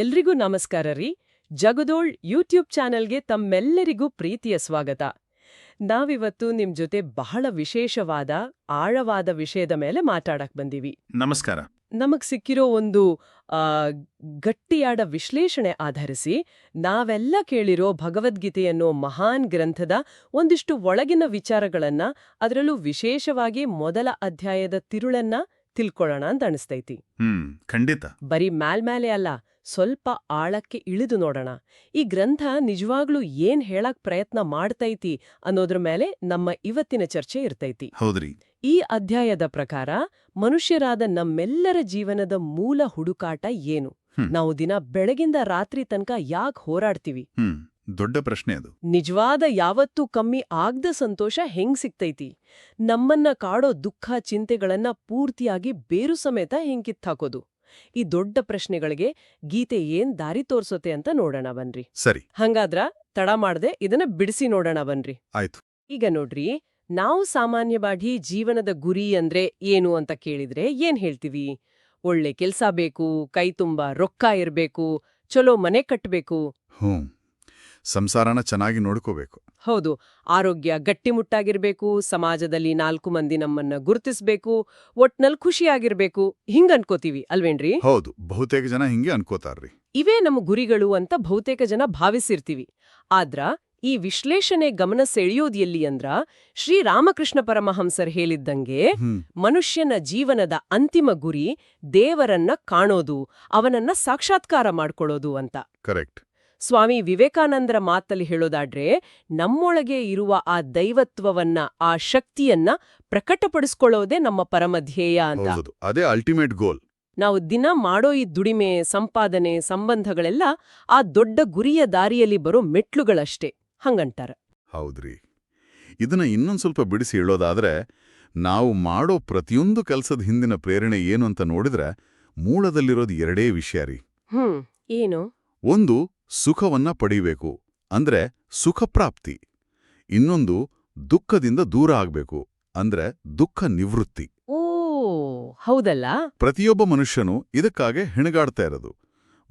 ಎಲ್ರಿಗೂ ನಮಸ್ಕಾರ ರೀ. ಜಗದೋಳ್ ಯೂಟ್ಯೂಬ್ ಚಾನೆಲ್ಗೆ ತಮ್ಮೆಲ್ಲರಿಗೂ ಪ್ರೀತಿಯ ಸ್ವಾಗತ. ನಾವಿವತ್ತು ನಿಮ್ ಜೊತೆ ಬಹಳ ವಿಶೇಷವಾದ ಆಳವಾದ ವಿಷಯದ ಮೇಲೆ ಮಾತಾಡಕ್ ಬಂದೀವಿ. ನಮಸ್ಕಾರ. ನಮಗ್ ಸಿಕ್ಕಿರೋ ಒಂದು ಗಟ್ಟಿಯಾದ ವಿಶ್ಲೇಷಣೆ ಆಧರಿಸಿ ನಾವೆಲ್ಲ ಕೇಳಿರೋ ಭಗವದ್ಗೀತೆ ಅನ್ನೋ ಮಹಾನ್ ಗ್ರಂಥದ ಒಂದಿಷ್ಟು ಒಳಗಿನ ವಿಚಾರಗಳನ್ನ ಅದರಲ್ಲೂ ವಿಶೇಷವಾಗಿ ಮೊದಲ ಅಧ್ಯಾಯದ ತಿರುಳನ್ನ ತಿಳ್ಕೊಳ್ಳೋಣ ಅಂತ ಅನಿಸ್ತೈತಿ. ಖಂಡಿತ. ಬರೀ ಮ್ಯಾಲ್ಮ್ಯಾಲೆ ಅಲ್ಲ ಸ್ವಲ್ಪ ಆಳಕ್ಕೆ ಇಳಿದು ನೋಡೋಣ. ಈ ಗ್ರಂಥ ನಿಜವಾಗ್ಲೂ ಏನ್ ಹೇಳಕ್ ಪ್ರಯತ್ನ ಮಾಡ್ತೈತಿ ಅನ್ನೋದ್ರ ಮೇಲೆ ನಮ್ಮ ಇವತ್ತಿನ ಚರ್ಚೆ ಇರ್ತೈತಿ. ಹೌದ್ರಿ. ಈ ಅಧ್ಯಾಯದ ಪ್ರಕಾರ ಮನುಷ್ಯರಾದ ನಮ್ಮೆಲ್ಲರ ಜೀವನದ ಮೂಲ ಹುಡುಕಾಟ ಏನು. ನಾವು ದಿನ ಬೆಳಗಿಂದ ರಾತ್ರಿ ತನಕ ಯಾಕ್ ಹೋರಾಡ್ತೀವಿ? ದೊಡ್ಡ ಪ್ರಶ್ನೆ ಅದು. ನಿಜವಾದ ಯಾವತ್ತೂ ಕಮ್ಮಿ ಆಗ್ದ ಸಂತೋಷ ಹೆಂಗ್ ಸಿಗ್ತೈತಿ? ನಮ್ಮನ್ನ ಕಾಡೋ ದುಃಖ ಚಿಂತೆಗಳನ್ನ ಪೂರ್ತಿಯಾಗಿ ಬೇರು ಸಮೇತ ಹೆಂಗ್ ಕಿತ್ತಾಕೋದು ಈ ದೊಡ್ಡ ಪ್ರಶ್ನೆಗಳಿಗೆ ಗೀತೆ ಏನ್ ದಾರಿ ತೋರ್ಸುತ್ತೆ ಅಂತ ನೋಡೋಣ ಬನ್ರಿ. ಸರಿ. ಹಂಗಾದ್ರ ತಡ ಮಾಡದೆ ಇದನ್ನ ಬಿಡಿಸಿ ನೋಡೋಣ ಬನ್ರಿ. ಆಯ್ತು. ಈಗ ನೋಡ್ರಿ ನಾವು ಸಾಮಾನ್ಯವಾಗಿ ಜೀವನದ ಗುರಿ ಅಂದ್ರೆ ಏನು ಅಂತ ಕೇಳಿದ್ರೆ ಏನ್ ಹೇಳ್ತೀವಿ? ಒಳ್ಳೆ ಕೆಲ್ಸ ಬೇಕು ಕೈ ತುಂಬಾ ರೊಕ್ಕ ಇರ್ಬೇಕು ಚಲೋ ಮನೆ ಕಟ್ಟಬೇಕು ಹ್ಞೂ ಸಂಸಾರನ ಚೆನ್ನಾಗಿ ನೋಡ್ಕೋಬೇಕು. ಹೌದು ಆರೋಗ್ಯ ಗಟ್ಟಿಮುಟ್ಟಾಗಿರ್ಬೇಕು ಸಮಾಜದಲ್ಲಿ ನಾಲ್ಕು ಮಂದಿ ನಮ್ಮನ್ನ ಗುರುತಿಸ್ಬೇಕು ಒಟ್ನಲ್ಲಿ ಖುಷಿಯಾಗಿರ್ಬೇಕು ಹಿಂಗ ಅನ್ಕೋತೀವಿ ಅಲ್ವೇನ್ರಿ? ಹೌದು ಬಹುತೇಕ ಜನ ಹಿಂಗೆ ಅನ್ಕೋತಾರ್ರಿ. ಇವೇ ನಮ್ಮ ಗುರಿಗಳು ಅಂತ ಬಹುತೇಕ ಜನ ಭಾವಿಸಿರ್ತೀವಿ. ಆದ್ರ ಈ ವಿಶ್ಲೇಷಣೆ ಗಮನ ಸೆಳೆಯೋದು ಎಲ್ಲಿ ಅಂದ್ರ ಶ್ರೀರಾಮಕೃಷ್ಣ ಪರಮಹಂಸರ್ ಹೇಳಿದ್ದಂಗೆ ಮನುಷ್ಯನ ಜೀವನದ ಅಂತಿಮ ಗುರಿ ದೇವರನ್ನ ಕಾಣೋದು ಅವನನ್ನ ಸಾಕ್ಷಾತ್ಕಾರ ಮಾಡ್ಕೊಳ್ಳೋದು ಅಂತ. ಕರೆಕ್ಟ್. ಸ್ವಾಮಿ ವಿವೇಕಾನಂದರ ಮಾತಲ್ಲಿ ಹೇಳೋದಾದ್ರೆ ನಮ್ಮೊಳಗೆ ಇರುವ ಆ ದೈವತ್ವವನ್ನ ಆ ಶಕ್ತಿಯನ್ನ ಪ್ರಕಟಪಡಿಸ್ಕೊಳ್ಳೋದೇ ನಮ್ಮ ಪರಮಧ್ಯೇಯ ಅಂತ. ಅದೇ ಅಲ್ಟಿಮೇಟ್ ಗೋಲ್ ನಾವು ದಿನ ಮಾಡೋ ಈ ದುಡಿಮೆ ಸಂಪಾದನೆ ಸಂಬಂಧಗಳೆಲ್ಲ ಆ ದೊಡ್ಡ ಗುರಿಯ ದಾರಿಯಲ್ಲಿ ಬರೋ ಮೆಟ್ಲುಗಳಷ್ಟೇ. ಹಂಗಂತಾರ. ಹೌದ್ರಿ. ಇದನ್ನ ಇನ್ನೊಂದ್ ಸ್ವಲ್ಪ ಬಿಡಿಸಿ ಹೇಳೋದಾದ್ರೆ ನಾವು ಮಾಡೋ ಪ್ರತಿಯೊಂದು ಕೆಲಸದ ಹಿಂದಿನ ಪ್ರೇರಣೆ ಏನು ಅಂತ ನೋಡಿದ್ರೆ ಮೂಲದಲ್ಲಿರೋದು ಎರಡೇ ವಿಷಯ ರೀ. ಹ್ಮ್ ಏನು? ಒಂದು ಸುಖವನ್ನ ಪಡೆಯಬೇಕು ಅಂದ್ರೆ ಸುಖಪ್ರಾಪ್ತಿ. ಇನ್ನೊಂದು ದುಃಖದಿಂದ ದೂರ ಆಗ್ಬೇಕು ಅಂದ್ರೆ ದುಃಖ ನಿವೃತ್ತಿ. ಓ ಹೌದಲ್ಲ? ಪ್ರತಿಯೊಬ್ಬ ಮನುಷ್ಯನು ಇದಕ್ಕಾಗೆ ಹೆಣಗಾಡ್ತಾ ಇರೋದು.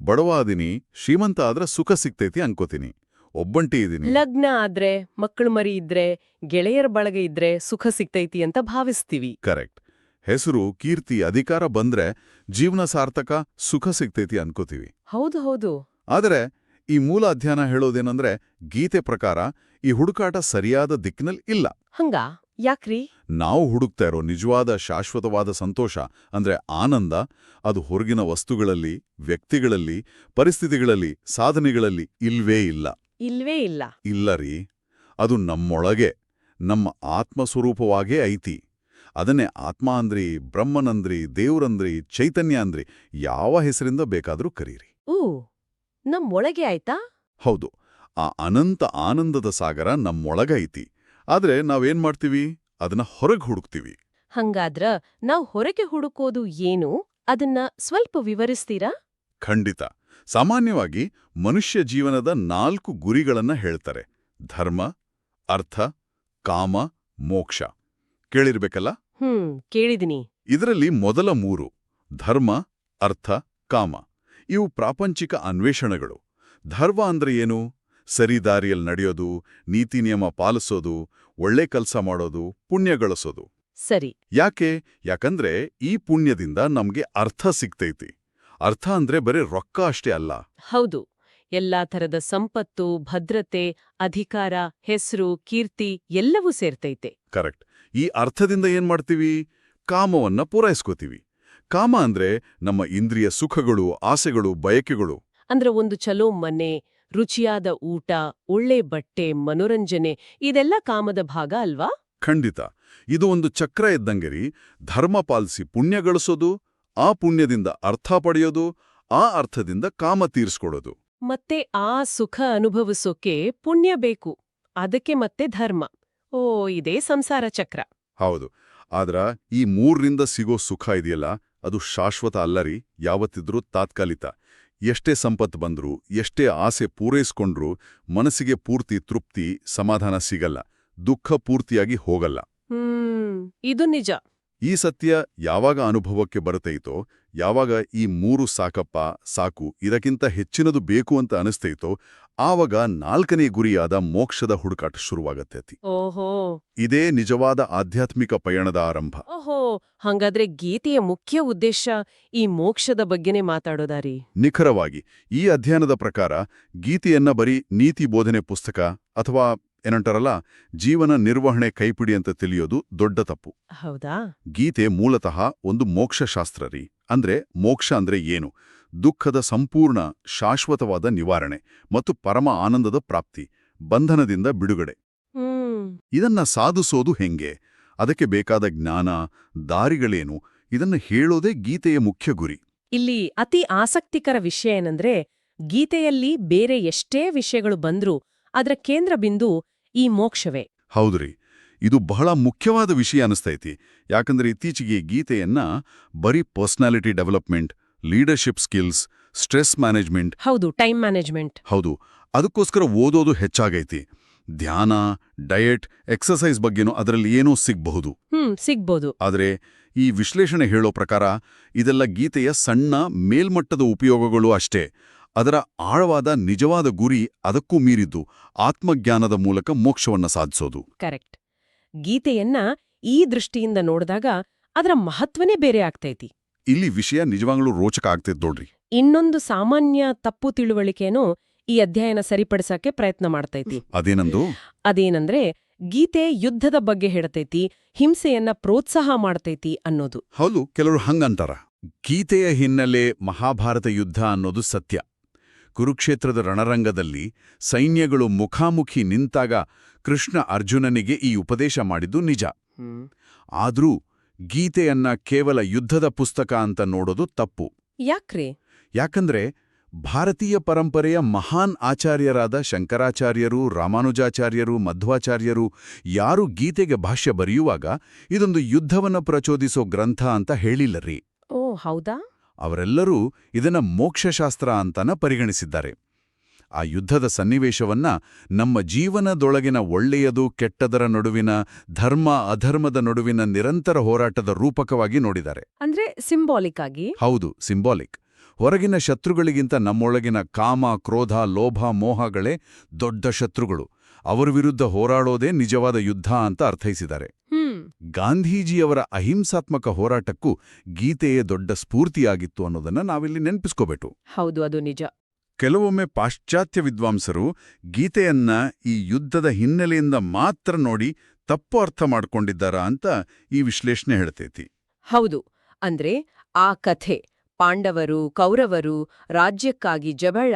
ಬಡವಾದಿನಿ ಶ್ರೀಮಂತ ಆದ್ರೆ ಸುಖ ಸಿಗ್ತೈತಿ ಅನ್ಕೋತೀನಿ. ಒಬ್ಬಂಟಿ ಇದೀನಿ. ಲಗ್ನ ಆದ್ರೆ ಮಕ್ಕಳು ಮರಿ ಇದ್ರೆ ಗೆಳೆಯರ ಬಳಗ ಇದ್ರೆ ಸುಖ ಸಿಗ್ತೈತಿ ಅಂತ ಭಾವಿಸ್ತೀವಿ. ಕರೆಕ್ಟ್. ಹೆಸರು ಕೀರ್ತಿ ಅಧಿಕಾರ ಬಂದ್ರೆ ಜೀವನ ಸಾರ್ಥಕ ಸುಖ ಸಿಗ್ತೈತಿ ಅನ್ಕೋತೀವಿ. ಹೌದು ಹೌದು. ಆದರೆ ಈ ಮೂಲ ಅಧ್ಯಯನ ಹೇಳೋದೇನಂದ್ರೆ ಗೀತೆ ಪ್ರಕಾರ ಈ ಹುಡುಕಾಟ ಸರಿಯಾದ ದಿಕ್ಕಿನಲ್ಲಿ ಇಲ್ಲ. ಹಂಗ? ಯಾಕ್ರಿ? ನಾವು ಹುಡುಕ್ತಾ ಇರೋ ನಿಜವಾದ ಶಾಶ್ವತವಾದ ಸಂತೋಷ ಅಂದ್ರೆ ಆನಂದ ಅದು ಹೊರಗಿನ ವಸ್ತುಗಳಲ್ಲಿ ವ್ಯಕ್ತಿಗಳಲ್ಲಿ ಪರಿಸ್ಥಿತಿಗಳಲ್ಲಿ ಸಾಧನೆಗಳಲ್ಲಿ ಇಲ್ವೇ ಇಲ್ಲ. ಇಲ್ವೇ ಇಲ್ಲ. ಇಲ್ಲ ರೀ. ಅದು ನಮ್ಮೊಳಗೆ ನಮ್ಮ ಆತ್ಮಸ್ವರೂಪವಾಗೇ ಐತಿ. ಅದನ್ನೇ ಆತ್ಮ ಅಂದ್ರಿ ಬ್ರಹ್ಮನಂದ್ರಿ ದೇವ್ರಂದ್ರಿ ಚೈತನ್ಯ ಅಂದ್ರಿ ಯಾವ ಹೆಸರಿಂದ ಬೇಕಾದ್ರೂ ಕರೀರಿ. ಊ. ನಮ್ಮೊಳಗೆ ಆಯ್ತಾ? ಹೌದು. ಆ ಅನಂತ ಆನಂದದ ಸಾಗರ ನಮ್ಮೊಳಗೈತಿ ಆದ್ರೆ ನಾವೇನ್ ಮಾಡ್ತೀವಿ? ಅದನ್ನ ಹೊರಗೆ ಹುಡುಕ್ತೀವಿ. ಹಂಗಾದ್ರ ನಾವ್ ಹೊರಗೆ ಹುಡುಕೋದು ಏನು? ಅದನ್ನ ಸ್ವಲ್ಪ ವಿವರಿಸ್ತೀರಾ? ಖಂಡಿತ. ಸಾಮಾನ್ಯವಾಗಿ ಮನುಷ್ಯ ಜೀವನದ ನಾಲ್ಕು ಗುರಿಗಳನ್ನ ಹೇಳ್ತಾರೆ. ಧರ್ಮ ಅರ್ಥ ಕಾಮ ಮೋಕ್ಷ. ಕೇಳಿರ್ಬೇಕಲ್ಲ? ಹ್ಮ್ ಕೇಳಿದಿನಿ. ಇದರಲ್ಲಿ ಮೊದಲ ಮೂರು ಧರ್ಮ ಅರ್ಥ ಕಾಮ. ಇವು ಪ್ರಾಪಂಚಿಕ ಅನ್ವೇಷಣೆಗಳು. ಧರ್ಮ ಅಂದ್ರೆ ಏನು? ಸರಿ ದಾರಿಯಲ್ಲಿ ನಡೆಯೋದು ನೀತಿ ನಿಯಮ ಪಾಲಿಸೋದು ಒಳ್ಳೆ ಕೆಲಸ ಮಾಡೋದು ಪುಣ್ಯ ಗಳಿಸೋದು. ಸರಿ. ಯಾಕೆ? ಯಾಕಂದ್ರೆ ಈ ಪುಣ್ಯದಿಂದ ನಮ್ಗೆ ಅರ್ಥ ಸಿಗ್ತೈತಿ. ಅರ್ಥ ಅಂದ್ರೆ ಬರೀ ರೊಕ್ಕ ಅಷ್ಟೇ ಅಲ್ಲ. ಹೌದು. ಎಲ್ಲಾ ಥರದ ಸಂಪತ್ತು ಭದ್ರತೆ ಅಧಿಕಾರ ಹೆಸರು ಕೀರ್ತಿ ಎಲ್ಲವೂ ಸೇರ್ತೈತೆ. ಕರೆಕ್ಟ್. ಈ ಅರ್ಥದಿಂದ ಏನ್ ಮಾಡ್ತೀವಿ? ಕಾಮವನ್ನ ಪೂರೈಸ್ಕೋತೀವಿ. ಕಾಮ ಅಂದ್ರೆ ನಮ್ಮ ಇಂದ್ರಿಯ ಸುಖಗಳು ಆಸೆಗಳು ಬಯಕೆಗಳು. ಅಂದ್ರೆ ಒಂದು ಚಲೋ ಮನೆ ರುಚಿಯಾದ ಊಟ ಒಳ್ಳೆ ಬಟ್ಟೆ ಮನೋರಂಜನೆ ಇದೆಲ್ಲ ಕಾಮದ ಭಾಗ ಅಲ್ವಾ? ಖಂಡಿತ. ಇದು ಒಂದು ಚಕ್ರ ಇದ್ದಂಗರಿ ಧರ್ಮ ಪಾಲಿಸಿ ಪುಣ್ಯ ಗಳಿಸೋದು ಆ ಪುಣ್ಯದಿಂದ ಅರ್ಥ ಪಡೆಯೋದು ಆ ಅರ್ಥದಿಂದ ಕಾಮ ತೀರ್ಸ್ಕೊಡೋದು. ಮತ್ತೆ ಆ ಸುಖ ಅನುಭವಿಸೋಕೆ ಪುಣ್ಯ ಬೇಕು. ಅದಕ್ಕೆ ಮತ್ತೆ ಧರ್ಮ. ಓ ಇದೇ ಸಂಸಾರ ಚಕ್ರ. ಹೌದು. ಆದ್ರ ಈ ಮೂರರಿಂದ ಸಿಗೋ ಸುಖ ಇದೆಯಲ್ಲ ಅದು ಶಾಶ್ವತ ಅಲ್ಲರಿ ಯಾವತ್ತಿದ್ರೂ ತಾತ್ಕಾಲಿಕ. ಎಷ್ಟೇ ಸಂಪತ್ತು ಬಂದರೂ ಎಷ್ಟೇ ಆಸೆ ಪೂರೈಸ್ಕೊಂಡ್ರೂ ಮನಸ್ಸಿಗೆ ಪೂರ್ತಿ ತೃಪ್ತಿ ಸಮಾಧಾನ ಸಿಗಲ್ಲ. ದುಃಖ ಪೂರ್ತಿಯಾಗಿ ಹೋಗಲ್ಲ. ಇದು ನಿಜ. ಈ ಸತ್ಯ ಯಾವಾಗ ಅನುಭವಕ್ಕೆ ಬರುತ್ತೈತೋ ಯಾವಾಗ ಈ ಮೂರು ಸಾಕಪ್ಪ ಸಾಕು ಇದಕ್ಕಿಂತ ಹೆಚ್ಚಿನದು ಬೇಕು ಅಂತ ಅನಿಸ್ತೈತೋ ಆವಾಗ ನಾಲ್ಕನೇ ಗುರಿಯಾದ ಮೋಕ್ಷದ ಹುಡುಕಾಟ ಶುರುವಾಗತ್ತೆ ಅತಿ ಓಹೋ. ಇದೇ ನಿಜವಾದ ಆಧ್ಯಾತ್ಮಿಕ ಪಯಣದ ಆರಂಭ. ಓಹೋ ಹಂಗಾದ್ರೆ ಗೀತೆಯ ಮುಖ್ಯ ಉದ್ದೇಶ ಈ ಮೋಕ್ಷದ ಬಗ್ಗೆನೇ ಮಾತಾಡೋದಾರಿ? ನಿಖರವಾಗಿ ಈ ಅಧ್ಯಯನದ ಪ್ರಕಾರ ಗೀತೆಯನ್ನ ಬರೀ ನೀತಿ ಬೋಧನೆ ಪುಸ್ತಕ ಅಥವಾ ಏನಂಟಾರಲ್ಲ ಜೀವನ ನಿರ್ವಹಣೆ ಕೈಪಿಡಿ ಅಂತ ತಿಳಿಯೋದು ದೊಡ್ಡ ತಪ್ಪು. ಹೌದಾ? ಗೀತೆ ಮೂಲತಃ ಒಂದು ಮೋಕ್ಷಶಾಸ್ತ್ರ ರೀ. ಅಂದ್ರೆ ಮೋಕ್ಷ ಅಂದ್ರೆ ಏನು? ದುಃಖದ ಸಂಪೂರ್ಣ ಶಾಶ್ವತವಾದ ನಿವಾರಣೆ ಮತ್ತು ಪರಮ ಆನಂದದ ಪ್ರಾಪ್ತಿ ಬಂಧನದಿಂದ ಬಿಡುಗಡೆ. ಇದನ್ನ ಸಾಧಿಸೋದು ಹೆಂಗೆ? ಅದಕ್ಕೆ ಬೇಕಾದ ಜ್ಞಾನ ದಾರಿಗಳೇನು? ಇದನ್ನು ಹೇಳೋದೇ ಗೀತೆಯ ಮುಖ್ಯ ಗುರಿ. ಇಲ್ಲಿ ಅತಿ ಆಸಕ್ತಿಕರ ವಿಷಯ ಏನಂದ್ರೆ ಗೀತೆಯಲ್ಲಿ ಬೇರೆ ಎಷ್ಟೇ ವಿಷಯಗಳು ಬಂದ್ರೂ ಅದರ ಕೇಂದ್ರ ಬಿಂದು ಈ ಮೋಕ್ಷವೇ. ಹೌದ್ರಿ ಇದು ಬಹಳ ಮುಖ್ಯವಾದ ವಿಷಯ ಅನಿಸ್ತೈತಿ. ಯಾಕಂದ್ರೆ ಇತ್ತೀಚೆಗೆ ಗೀತೆಯನ್ನ ಬರೀ personality development leadership skills stress management ಹೌದು ಟೈಮ್ ಮ್ಯಾನೇಜ್ಮೆಂಟ್ ಹೌದು ಅದಕ್ಕೋಸ್ಕರ ಓದೋದು ಹೆಚ್ಚಾಗೈತಿ. ಧ್ಯಾನ ಡಯಟ್ ಎಕ್ಸಸೈಸ್ ಬಗ್ಗೆನೂ ಅದರಲ್ಲಿ ಏನೋ ಸಿಗಬಹುದು. ಹ್ಮ್ ಸಿಗ್ಬೋದು. ಆದರೆ ಈ ವಿಶ್ಲೇಷಣೆ ಹೇಳೋ ಪ್ರಕಾರ ಇದೆಲ್ಲ ಗೀತೆಯ ಸಣ್ಣ ಮೇಲ್ಮಟ್ಟದ ಉಪಯೋಗಗಳು ಅಷ್ಟೇ. ಅದರ ಆಳವಾದ ನಿಜವಾದ ಗುರಿ ಅದಕ್ಕೂ ಮೀರಿದ್ದು ಆತ್ಮಜ್ಞಾನದ ಮೂಲಕ ಮೋಕ್ಷವನ್ನ ಸಾಧಿಸೋದು. ಕರೆಕ್ಟ್ ಗೀತೆಯನ್ನ ಈ ದೃಷ್ಟಿಯಿಂದ ನೋಡಿದಾಗ ಅದರ ಮಹತ್ವನೇ ಬೇರೆ ಆಗ್ತೈತಿ. ಇಲ್ಲಿ ವಿಷಯ ನಿಜವಾಗ್ಲೂ ರೋಚಕ ಆಗ್ತಿದ್ ನೋಡ್ರಿ. ಇನ್ನೊಂದು ಸಾಮಾನ್ಯ ತಪ್ಪು ತಿಳುವಳಿಕೆನೂ ಈ ಅಧ್ಯಯನ ಸರಿಪಡಿಸಕ್ಕೆ ಪ್ರಯತ್ನ ಮಾಡ್ತೈತಿ. ಅದೇನಂದು? ಅದೇನಂದ್ರೆ ಗೀತೆ ಯುದ್ಧದ ಬಗ್ಗೆ ಹೇಳತೈತಿ ಹಿಂಸೆಯನ್ನ ಪ್ರೋತ್ಸಾಹ ಮಾಡ್ತೈತಿ ಅನ್ನೋದು. ಹೌದು ಕೆಲವರು ಹಂಗಂತಾರ. ಗೀತೆಯ ಹಿನ್ನೆಲೆ ಮಹಾಭಾರತ ಯುದ್ಧ ಅನ್ನೋದು ಸತ್ಯ. ಕುರುಕ್ಷೇತ್ರದ ರಣರಂಗದಲ್ಲಿ ಸೈನ್ಯಗಳು ಮುಖಾಮುಖಿ ನಿಂತಾಗ ಕೃಷ್ಣ ಅರ್ಜುನನಿಗೆ ಈ ಉಪದೇಶ ಮಾಡಿದ್ದು ನಿಜ. ಆದ್ರೂ ಗೀತೆಯನ್ನ ಕೇವಲ ಯುದ್ಧದ ಪುಸ್ತಕ ಅಂತ ನೋಡೋದು ತಪ್ಪು. ಯಾಕ್ರಿ? ಯಾಕಂದ್ರೆ ಭಾರತೀಯ ಪರಂಪರೆಯ ಮಹಾನ್ ಆಚಾರ್ಯರಾದ ಶಂಕರಾಚಾರ್ಯರು ರಾಮಾನುಜಾಚಾರ್ಯರು ಮಧ್ವಾಚಾರ್ಯರು ಯಾರು ಗೀತೆಗೆ ಭಾಷ್ಯ ಬರೆಯುವಾಗ ಇದೊಂದು ಯುದ್ಧವನ್ನ ಪ್ರಚೋದಿಸೋ ಗ್ರಂಥ ಅಂತ ಹೇಳಿಲ್ಲರಿ. ಓ ಹೌದಾ? ಅವರೆಲ್ಲರೂ ಇದನ್ನ ಮೋಕ್ಷಶಾಸ್ತ್ರ ಅಂತಾನ ಪರಿಗಣಿಸಿದ್ದಾರೆ. ಆ ಯುದ್ಧದ ಸನ್ನಿವೇಶವನ್ನ ನಮ್ಮ ಜೀವನದೊಳಗಿನ ಒಳ್ಳೆಯದು ಕೆಟ್ಟದರ ನಡುವಿನ ಧರ್ಮ ಅಧರ್ಮದ ನಡುವಿನ ನಿರಂತರ ಹೋರಾಟದ ರೂಪಕವಾಗಿ ನೋಡಿದ್ದಾರೆ. ಅಂದ್ರೆ ಸಿಂಬಾಲಿಕ್ ಆಗಿ? ಹೌದು ಸಿಂಬಾಲಿಕ್ ಹೊರಗಿನ ಶತ್ರುಗಳಿಗಿಂತ ನಮ್ಮೊಳಗಿನ ಕಾಮ ಕ್ರೋಧ ಲೋಭ ಮೋಹಗಳೇ ದೊಡ್ಡ ಶತ್ರುಗಳು. ಅವರ ವಿರುದ್ಧ ಹೋರಾಡೋದೇ ನಿಜವಾದ ಯುದ್ಧ ಅಂತ ಅರ್ಥೈಸಿದ್ದಾರೆ. ಗಾಂಧೀಜಿಯವರ ಅಹಿಂಸಾತ್ಮಕ ಹೋರಾಟಕ್ಕೂ ಗೀತೆಯೇ ದೊಡ್ಡ ಸ್ಫೂರ್ತಿಯಾಗಿತ್ತು ಅನ್ನೋದನ್ನ ನಾವಿಲ್ಲಿ ನೆನಪಿಸ್ಕೋಬೇಕು. ಹೌದು ಅದು ನಿಜ. ಕೆಲವೊಮ್ಮೆ ಪಾಶ್ಚಾತ್ಯ ವಿದ್ವಾಂಸರು ಗೀತೆಯನ್ನ ಈ ಯುದ್ಧದ ಹಿನ್ನೆಲೆಯಿಂದ ಮಾತ್ರ ನೋಡಿ ತಪ್ಪು ಅರ್ಥ ಮಾಡ್ಕೊಂಡಿದ್ದಾರಾ ಅಂತ ಈ ವಿಶ್ಲೇಷಣೆ ಹೇಳ್ತೈತಿ. ಹೌದು. ಅಂದ್ರೆ ಆ ಕಥೆ ಪಾಂಡವರು ಕೌರವರು ರಾಜ್ಯಕ್ಕಾಗಿ ಜಬಳ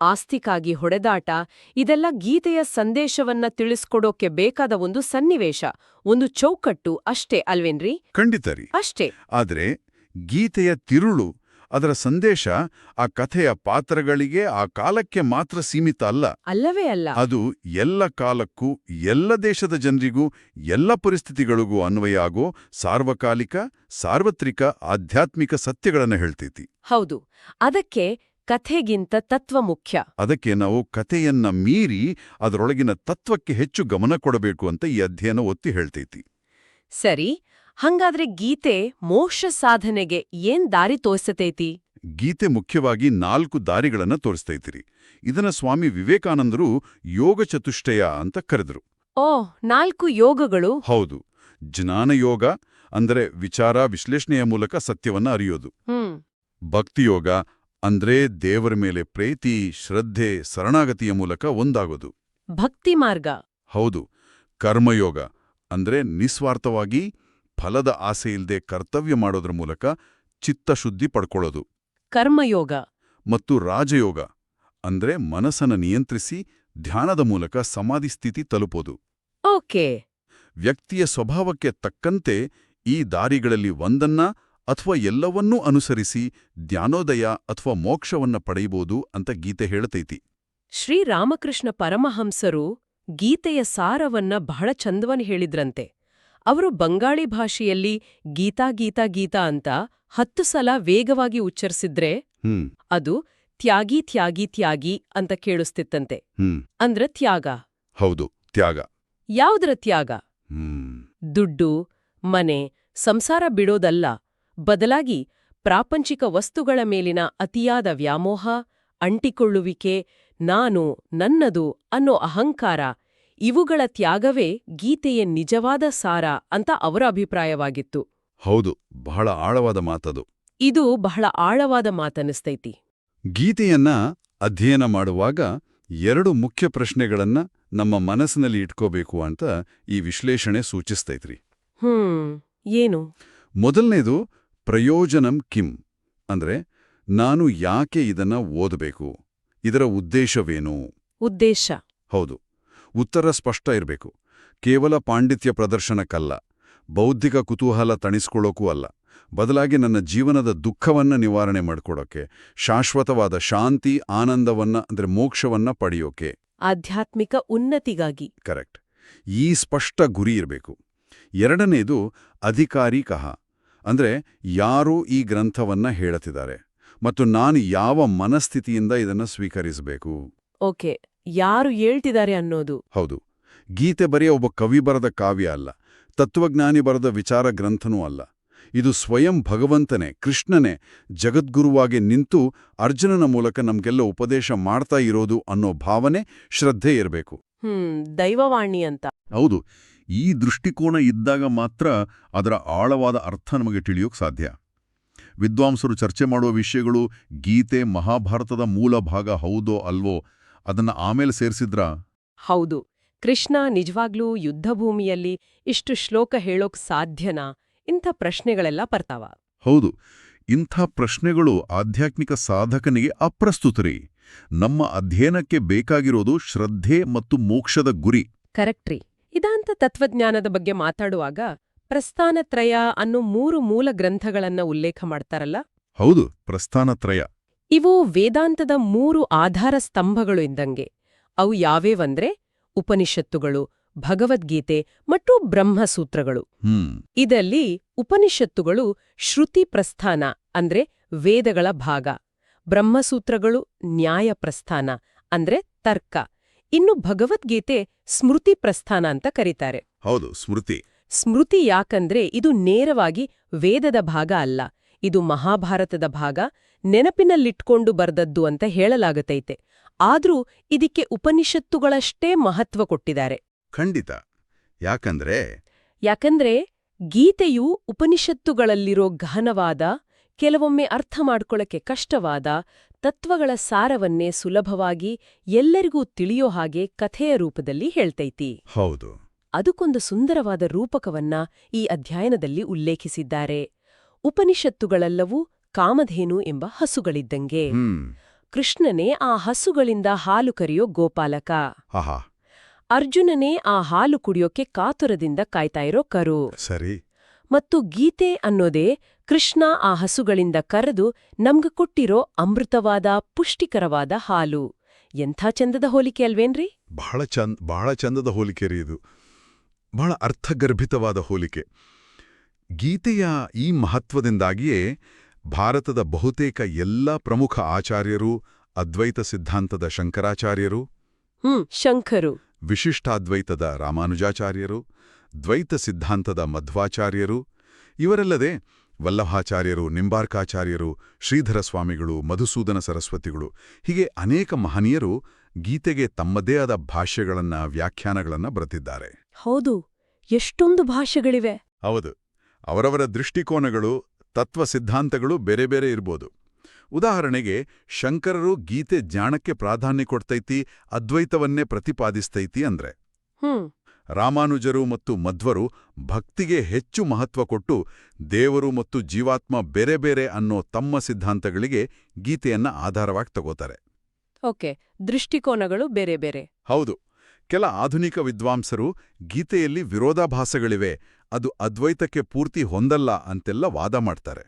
ಆಸ್ತಿಕಾಗಿ ಹೊಡೆದಾಟ ಇದೆಲ್ಲ ಗೀತೆಯ ಸಂದೇಶವನ್ನ ತಿಳಿಸ್ಕೊಡೋಕೆ ಬೇಕಾದ ಒಂದು ಸನ್ನಿವೇಶ ಒಂದು ಚೌಕಟ್ಟು ಅಷ್ಟೇ ಅಲ್ವೇನ್ರಿ? ಖಂಡಿತ ರೀ. ಅಷ್ಟೇ. ಆದ್ರೆ ಗೀತೆಯ ತಿರುಳು ಅದರ ಸಂದೇಶ ಆ ಕಥೆಯ ಪಾತ್ರಗಳಿಗೆ ಆ ಕಾಲಕ್ಕೆ ಮಾತ್ರ ಸೀಮಿತ ಅಲ್ಲ. ಅಲ್ಲವೇ ಅಲ್ಲ. ಅದು ಎಲ್ಲ ಕಾಲಕ್ಕೂ ಎಲ್ಲ ದೇಶದ ಜನರಿಗೂ ಎಲ್ಲ ಪರಿಸ್ಥಿತಿಗಳಿಗೂ ಅನ್ವಯ ಆಗೋ ಸಾರ್ವಕಾಲಿಕ ಸಾರ್ವತ್ರಿಕ ಆಧ್ಯಾತ್ಮಿಕ ಸತ್ಯಗಳನ್ನು ಹೇಳ್ತೈತಿ. ಹೌದು. ಅದಕ್ಕೆ ಕಥೆಗಿಂತ ತತ್ವ ಮುಖ್ಯ. ಅದಕ್ಕೆ ನಾವು ಕಥೆಯನ್ನ ಮೀರಿ ಅದರೊಳಗಿನ ತತ್ವಕ್ಕೆ ಹೆಚ್ಚು ಗಮನ ಕೊಡಬೇಕು ಅಂತ ಈ ಅಧ್ಯಯನ ಒತ್ತಿ ಹೇಳ್ತೈತಿ. ಸರಿ. ಹಂಗಾದ್ರೆ ಗೀತೆ ಮೋಕ್ಷ ಸಾಧನೆಗೆ ಏನ್ ದಾರಿ ತೋರಿಸತೈತಿ? ಗೀತೆ ಮುಖ್ಯವಾಗಿ ನಾಲ್ಕು ದಾರಿಗಳನ್ನ ತೋರಿಸ್ತೈತಿರಿ. ಇದನ್ನ ಸ್ವಾಮಿ ವಿವೇಕಾನಂದರು ಯೋಗ ಚತುಷ್ಟಯ ಅಂತ ಕರೆದರು. ಓ ನಾಲ್ಕು ಯೋಗಗಳು? ಹೌದು. ಜ್ಞಾನಯೋಗ ಅಂದ್ರೆ ವಿಚಾರ ವಿಶ್ಲೇಷಣೆಯ ಮೂಲಕ ಸತ್ಯವನ್ನ ಅರಿಯೋದು. ಭಕ್ತಿಯೋಗ ಅಂದ್ರೆ ದೇವರ ಮೇಲೆ ಪ್ರೀತಿ ಶ್ರದ್ಧೆ ಶರಣಾಗತಿಯ ಮೂಲಕ ಒಂದಾಗೋದು. ಭಕ್ತಿ ಮಾರ್ಗ. ಹೌದು. ಕರ್ಮಯೋಗ ಅಂದ್ರೆ ನಿಸ್ವಾರ್ಥವಾಗಿ ಫಲದ ಆಸೆಯಿಲ್ಲದೆ ಕರ್ತವ್ಯ ಮಾಡೋದ್ರ ಮೂಲಕ ಚಿತ್ತಶುದ್ಧಿ ಪಡ್ಕೊಳ್ಳೋದು. ಕರ್ಮಯೋಗ. ಮತ್ತು ರಾಜಯೋಗ ಅಂದ್ರೆ ಮನಸ್ಸನ್ನು ನಿಯಂತ್ರಿಸಿ ಧ್ಯಾನದ ಮೂಲಕ ಸಮಾಧಿ ಸ್ಥಿತಿ ತಲುಪೋದು. ಓಕೆ. ವ್ಯಕ್ತಿಯ ಸ್ವಭಾವಕ್ಕೆ ತಕ್ಕಂತೆ ಈ ದಾರಿಗಳಲ್ಲಿ ಒಂದನ್ನ ಅಥವಾ ಎಲ್ಲವನ್ನೂ ಅನುಸರಿಸಿ ಧ್ಯಾನೋದಯ ಅಥವಾ ಮೋಕ್ಷವನ್ನ ಪಡೆಯಬಹುದು ಅಂತ ಗೀತೆ ಹೇಳ್ತೈತಿ. ಶ್ರೀರಾಮಕೃಷ್ಣ ಪರಮಹಂಸರು ಗೀತೆಯ ಸಾರವನ್ನ ಬಹಳ ಚಂದವನ್ ಹೇಳಿದ್ರಂತೆ. ಅವರು ಬಂಗಾಳಿ ಭಾಷೆಯಲ್ಲಿ ಗೀತಾ ಗೀತಾ ಗೀತಾ ಅಂತ ಹತ್ತು ಸಲ ವೇಗವಾಗಿ ಉಚ್ಚರಿಸಿದ್ರೆ ಅದು ತ್ಯಾಗಿ ತ್ಯಾಗಿ ತ್ಯಾಗಿ ಅಂತ ಕೇಳಿಸ್ತಿತ್ತಂತೆ. ಅಂದ್ರ ತ್ಯಾಗ. ಹೌದು ತ್ಯಾಗ. ಯಾವುದರ ತ್ಯಾಗ? ದುಡ್ಡು ಮನೆ ಸಂಸಾರ ಬಿಡೋದಲ್ಲ. ಬದಲಾಗಿ ಪ್ರಾಪಂಚಿಕ ವಸ್ತುಗಳ ಮೇಲಿನ ಅತಿಯಾದ ವ್ಯಾಮೋಹ ಅಂಟಿಕೊಳ್ಳುವಿಕೆ ನಾನು ನನ್ನದು ಅನ್ನೋ ಅಹಂಕಾರ ಇವುಗಳ ತ್ಯಾಗವೇ ಗೀತೆಯ ನಿಜವಾದ ಸಾರ ಅಂತ ಅವರ ಅಭಿಪ್ರಾಯವಾಗಿತ್ತು. ಹೌದು ಬಹಳ ಆಳವಾದ ಮಾತದು. ಇದು ಬಹಳ ಆಳವಾದ ಮಾತನಿಸ್ತೈತಿ ಗೀತೆಯನ್ನ ಅಧ್ಯಯನ ಮಾಡುವಾಗ ಎರಡು ಮುಖ್ಯ ಪ್ರಶ್ನೆಗಳನ್ನ ನಮ್ಮ ಮನಸ್ಸಿನಲ್ಲಿ ಇಟ್ಕೋಬೇಕು ಅಂತ ಈ ವಿಶ್ಲೇಷಣೆ ಸೂಚಿಸ್ತೈತ್ರಿ. ಹ್ಮ್ ಏನು? ಮೊದಲನೇದು ಪ್ರಯೋಜನಂ ಕಿಂ ಅಂದ್ರೆ ನಾನು ಯಾಕೆ ಇದನ್ನ ಓದಬೇಕು? ಇದರ ಉದ್ದೇಶವೇನು? ಉದ್ದೇಶ. ಹೌದು. ಉತ್ತರ ಸ್ಪಷ್ಟ ಇರಬೇಕು. ಕೇವಲ ಪಾಂಡಿತ್ಯ ಪ್ರದರ್ಶನಕ್ಕಲ್ಲ. ಬೌದ್ಧಿಕ ಕುತೂಹಲ ತಣಿಸ್ಕೊಳ್ಳೋಕೂ ಅಲ್ಲ. ಬದಲಾಗಿ ನನ್ನ ಜೀವನದ ದುಃಖವನ್ನ ನಿವಾರಣೆ ಮಾಡಿಕೊಡೋಕೆ ಶಾಶ್ವತವಾದ ಶಾಂತಿ ಆನಂದವನ್ನ ಅಂದ್ರೆ ಮೋಕ್ಷವನ್ನ ಪಡೆಯೋಕೆ. ಆಧ್ಯಾತ್ಮಿಕ ಉನ್ನತಿಗಾಗಿ. ಕರೆಕ್ಟ್. ಈ ಸ್ಪಷ್ಟ ಗುರಿ ಇರಬೇಕು. ಎರಡನೇದು ಅಧಿಕಾರಿ ಕಹ. ಅಂದ್ರೆ ಯಾರು ಈ ಗ್ರಂಥವನ್ನ ಹೇಳುತ್ತಿದ್ದಾರೆ. ಮತ್ತು ನಾನು ಯಾವ ಮನಸ್ಥಿತಿಯಿಂದ ಇದನ್ನು ಸ್ವೀಕರಿಸಬೇಕು? ಓಕೆ. ಯಾರು ಹೇಳ್ತಿದ್ದಾರೆ ಅನ್ನೋದು. ಹೌದು. ಗೀತೆ ಬರೆಯ ಒಬ್ಬ ಕವಿ ಬರದ ಕಾವ್ಯ ಅಲ್ಲ. ತತ್ವಜ್ಞಾನಿ ಬರೆದ ವಿಚಾರ ಗ್ರಂಥನೂ ಅಲ್ಲ. ಇದು ಸ್ವಯಂ ಭಗವಂತನೇ ಕೃಷ್ಣನೇ ಜಗದ್ಗುರುವಾಗಿ ನಿಂತು ಅರ್ಜುನನ ಮೂಲಕ ನಮ್ಗೆಲ್ಲ ಉಪದೇಶ ಮಾಡ್ತಾ ಇರೋದು ಅನ್ನೋ ಭಾವನೆ ಶ್ರದ್ಧೆ ಇರಬೇಕು. ಹ್ಮ್ ದೈವವಾಣಿ ಅಂತ. ಹೌದು. ಈ ದೃಷ್ಟಿಕೋನ ಇದ್ದಾಗ ಮಾತ್ರ ಅದರ ಆಳವಾದ ಅರ್ಥ ನಮಗೆ ತಿಳಿಯೋಕ್ ಸಾಧ್ಯ. ವಿದ್ವಾಂಸರು ಚರ್ಚೆ ಮಾಡುವ ವಿಷಯಗಳು ಗೀತೆ ಮಹಾಭಾರತದ ಮೂಲ ಭಾಗ ಹೌದೋ ಅಲ್ವೋ ಅದನ್ನ ಆಮೇಲೆ ಸೇರಿಸಿದ್ರಾ? ಹೌದು. ಕೃಷ್ಣ ನಿಜವಾಗ್ಲೂ ಯುದ್ಧಭೂಮಿಯಲ್ಲಿ ಇಷ್ಟು ಶ್ಲೋಕ ಹೇಳೋಕ್ ಸಾಧ್ಯನಾ? ಇಂಥ ಪ್ರಶ್ನೆಗಳೆಲ್ಲ ಬರ್ತಾವ. ಹೌದು. ಇಂಥ ಪ್ರಶ್ನೆಗಳು ಆಧ್ಯಾತ್ಮಿಕ ಸಾಧಕನಿಗೆ ಅಪ್ರಸ್ತುತರಿ. ನಮ್ಮ ಅಧ್ಯಯನಕ್ಕೆ ಬೇಕಾಗಿರೋದು ಶ್ರದ್ಧೆ ಮತ್ತು ಮೋಕ್ಷದ ಗುರಿ. ಕರೆಕ್ಟ್ರಿ ಇದಾಂತ ತತ್ವಜ್ಞಾನದ ಬಗ್ಗೆ ಮಾತಾಡುವಾಗ ಪ್ರಸ್ಥಾನತ್ರಯ ಅನ್ನೋ ಮೂರು ಮೂಲ ಗ್ರಂಥಗಳನ್ನ ಉಲ್ಲೇಖ ಮಾಡ್ತಾರಲ್ಲ? ಹೌದು. ಪ್ರಸ್ಥಾನತ್ರಯ. ಇವು ವೇದಾಂತದ ಮೂರು ಆಧಾರ ಸ್ತಂಭಗಳು ಇದ್ದಂಗೆ ಅವು ಯಾವೇವಂದ್ರೆ ಉಪನಿಷತ್ತುಗಳು ಭಗವದ್ಗೀತೆ ಮತ್ತು ಬ್ರಹ್ಮಸೂತ್ರಗಳು. ಇದರಲ್ಲಿ ಇದಲ್ಲಿ ಉಪನಿಷತ್ತುಗಳು ಶ್ರುತಿ ಪ್ರಸ್ಥಾನ ಅಂದ್ರೆ ವೇದಗಳ ಭಾಗ. ಬ್ರಹ್ಮಸೂತ್ರಗಳು ನ್ಯಾಯ ಪ್ರಸ್ಥಾನ ಅಂದ್ರೆ ತರ್ಕ. ಇನ್ನು ಭಗವದ್ಗೀತೆ ಸ್ಮೃತಿ ಪ್ರಸ್ಥಾನ ಅಂತ ಕರೀತಾರೆ. ಹೌದು ಸ್ಮೃತಿ. ಸ್ಮೃತಿ ಯಾಕಂದ್ರೆ ಇದು ನೇರವಾಗಿ ವೇದದ ಭಾಗ ಅಲ್ಲ. ಇದು ಮಹಾಭಾರತದ ಭಾಗ ನೆನಪಿನಲ್ಲಿಟ್ಕೊಂಡು ಬರ್ದದ್ದು ಅಂತ ಹೇಳಲಾಗತೈತೆ. ಆದ್ರೂ ಇದಕ್ಕೆ ಉಪನಿಷತ್ತುಗಳಷ್ಟೇ ಮಹತ್ವ ಕೊಟ್ಟಿದ್ದಾರೆ. ಖಂಡಿತ. ಯಾಕಂದ್ರೆ? ಯಾಕಂದ್ರೆ ಗೀತೆಯು ಉಪನಿಷತ್ತುಗಳಲ್ಲಿರೋ ಗಹನವಾದ ಕೆಲವೊಮ್ಮೆ ಅರ್ಥ ಮಾಡ್ಕೊಳ್ಳಕ್ಕೆ ಕಷ್ಟವಾದ ತತ್ವಗಳ ಸಾರವನ್ನೇ ಸುಲಭವಾಗಿ ಎಲ್ಲರಿಗೂ ತಿಳಿಯೋ ಹಾಗೆ ಕಥೆಯ ರೂಪದಲ್ಲಿ ಹೇಳ್ತೈತಿ. ಹೌದು. ಅದಕ್ಕೊಂದು ಸುಂದರವಾದ ರೂಪಕವನ್ನ ಈ ಅಧ್ಯಯನದಲ್ಲಿ ಉಲ್ಲೇಖಿಸಿದ್ದಾರೆ. ಉಪನಿಷತ್ತುಗಳೆಲ್ಲವೂ ಕಾಮಧೇನು ಎಂಬ ಹಸುಗಳಿದ್ದಂಗೆ. ಕೃಷ್ಣನೇ ಆ ಹಸುಗಳಿಂದ ಹಾಲು ಕರೆಯೋ ಗೋಪಾಲಕ. ಆಹಾ. ಅರ್ಜುನನೇ ಆ ಹಾಲು ಕುಡಿಯೋಕೆ ಕಾತುರದಿಂದ ಕಾಯ್ತಾ ಇರೋ ಕರು. ಸರಿ. ಮತ್ತು ಗೀತೆ ಅನ್ನೋದೇ ಕೃಷ್ಣ ಆ ಹಸುಗಳಿಂದ ಕರೆದು ನಮ್ಗ ಕೊಟ್ಟಿರೋ ಅಮೃತವಾದ ಪುಷ್ಟಿಕರವಾದ ಹಾಲು. ಎಂಥ ಚಂದದ ಹೋಲಿಕೆ ಅಲ್ವೇನ್ರಿ? ಬಹಳ ಚಂದ ಬಹಳ ಚಂದದ ಹೋಲಿಕೆ ರೀ ಇದು. ಬಹಳ ಅರ್ಥಗರ್ಭಿತವಾದ ಹೋಲಿಕೆ. ಗೀತೆಯ ಈ ಮಹತ್ವದಿಂದಾಗಿಯೇ ಭಾರತದ ಬಹುತೇಕ ಎಲ್ಲ ಪ್ರಮುಖ ಆಚಾರ್ಯರು ಅದ್ವೈತ ಸಿದ್ಧಾಂತದ ಶಂಕರಾಚಾರ್ಯರು ಹ್ಮ್ ಶಂಕರು. ವಿಶಿಷ್ಟಾದ್ವೈತದ ರಾಮಾನುಜಾಚಾರ್ಯರು ದ್ವೈತ ಸಿದ್ಧಾಂತದ ಮಧ್ವಾಚಾರ್ಯರು ಇವರಲ್ಲದೆ ವಲ್ಲಭಾಚಾರ್ಯರು ನಿಂಬಾರ್ಕಾಚಾರ್ಯರು ಶ್ರೀಧರ ಸ್ವಾಮಿಗಳು ಮಧುಸೂದನ ಸರಸ್ವತಿಗಳು ಹೀಗೆ ಅನೇಕ ಮಹನೀಯರು ಗೀತೆಗೆ ತಮ್ಮದೇ ಆದ ಭಾಷೆಗಳನ್ನ ವ್ಯಾಖ್ಯಾನಗಳನ್ನ ಬರೆದಿದ್ದಾರೆ. ಹೌದು ಎಷ್ಟೊಂದು ಭಾಷೆಗಳಿವೆ ಹೌದು. ಅವರವರ ದೃಷ್ಟಿಕೋನಗಳು ತತ್ವ ಸಿದ್ಧಾಂತಗಳು ಬೇರೆ ಬೇರೆ ಇರ್ಬೋದು. ಉದಾಹರಣೆಗೆ ಶಂಕರರು ಗೀತೆ ಜಾಣಕ್ಕೆ ಪ್ರಾಧಾನ್ಯ ಕೊಡ್ತೈತಿ ಅದ್ವೈತವನ್ನೇ ಪ್ರತಿಪಾದಿಸ್ತೈತಿ ಅಂದ್ರೆ. ಹ್ಮ್. ರಾಮಾನುಜರು ಮತ್ತು ಮಧ್ವರು ಭಕ್ತಿಗೆ ಹೆಚ್ಚು ಮಹತ್ವ ಕೊಟ್ಟು ದೇವರು ಮತ್ತು ಜೀವಾತ್ಮ ಬೇರೆ ಬೇರೆ ಅನ್ನೋ ತಮ್ಮ ಸಿದ್ಧಾಂತಗಳಿಗೆ ಗೀತೆಯನ್ನ ಆಧಾರವಾಗಿ ತಗೋತಾರೆ. ಓಕೆ ದೃಷ್ಟಿಕೋನಗಳು ಬೇರೆ ಬೇರೆ. ಹೌದು ಕೆಲ ಆಧುನಿಕ ವಿದ್ವಾಂಸರು ಗೀತೆಯಲ್ಲಿ ವಿರೋಧಾಭಾಸಗಳಿವೆ ಅದು ಅದ್ವೈತಕ್ಕೆ ಪೂರ್ತಿ ಹೊಂದಲ್ಲ ಅಂತೆಲ್ಲ ವಾದ ಮಾಡ್ತಾರೆ.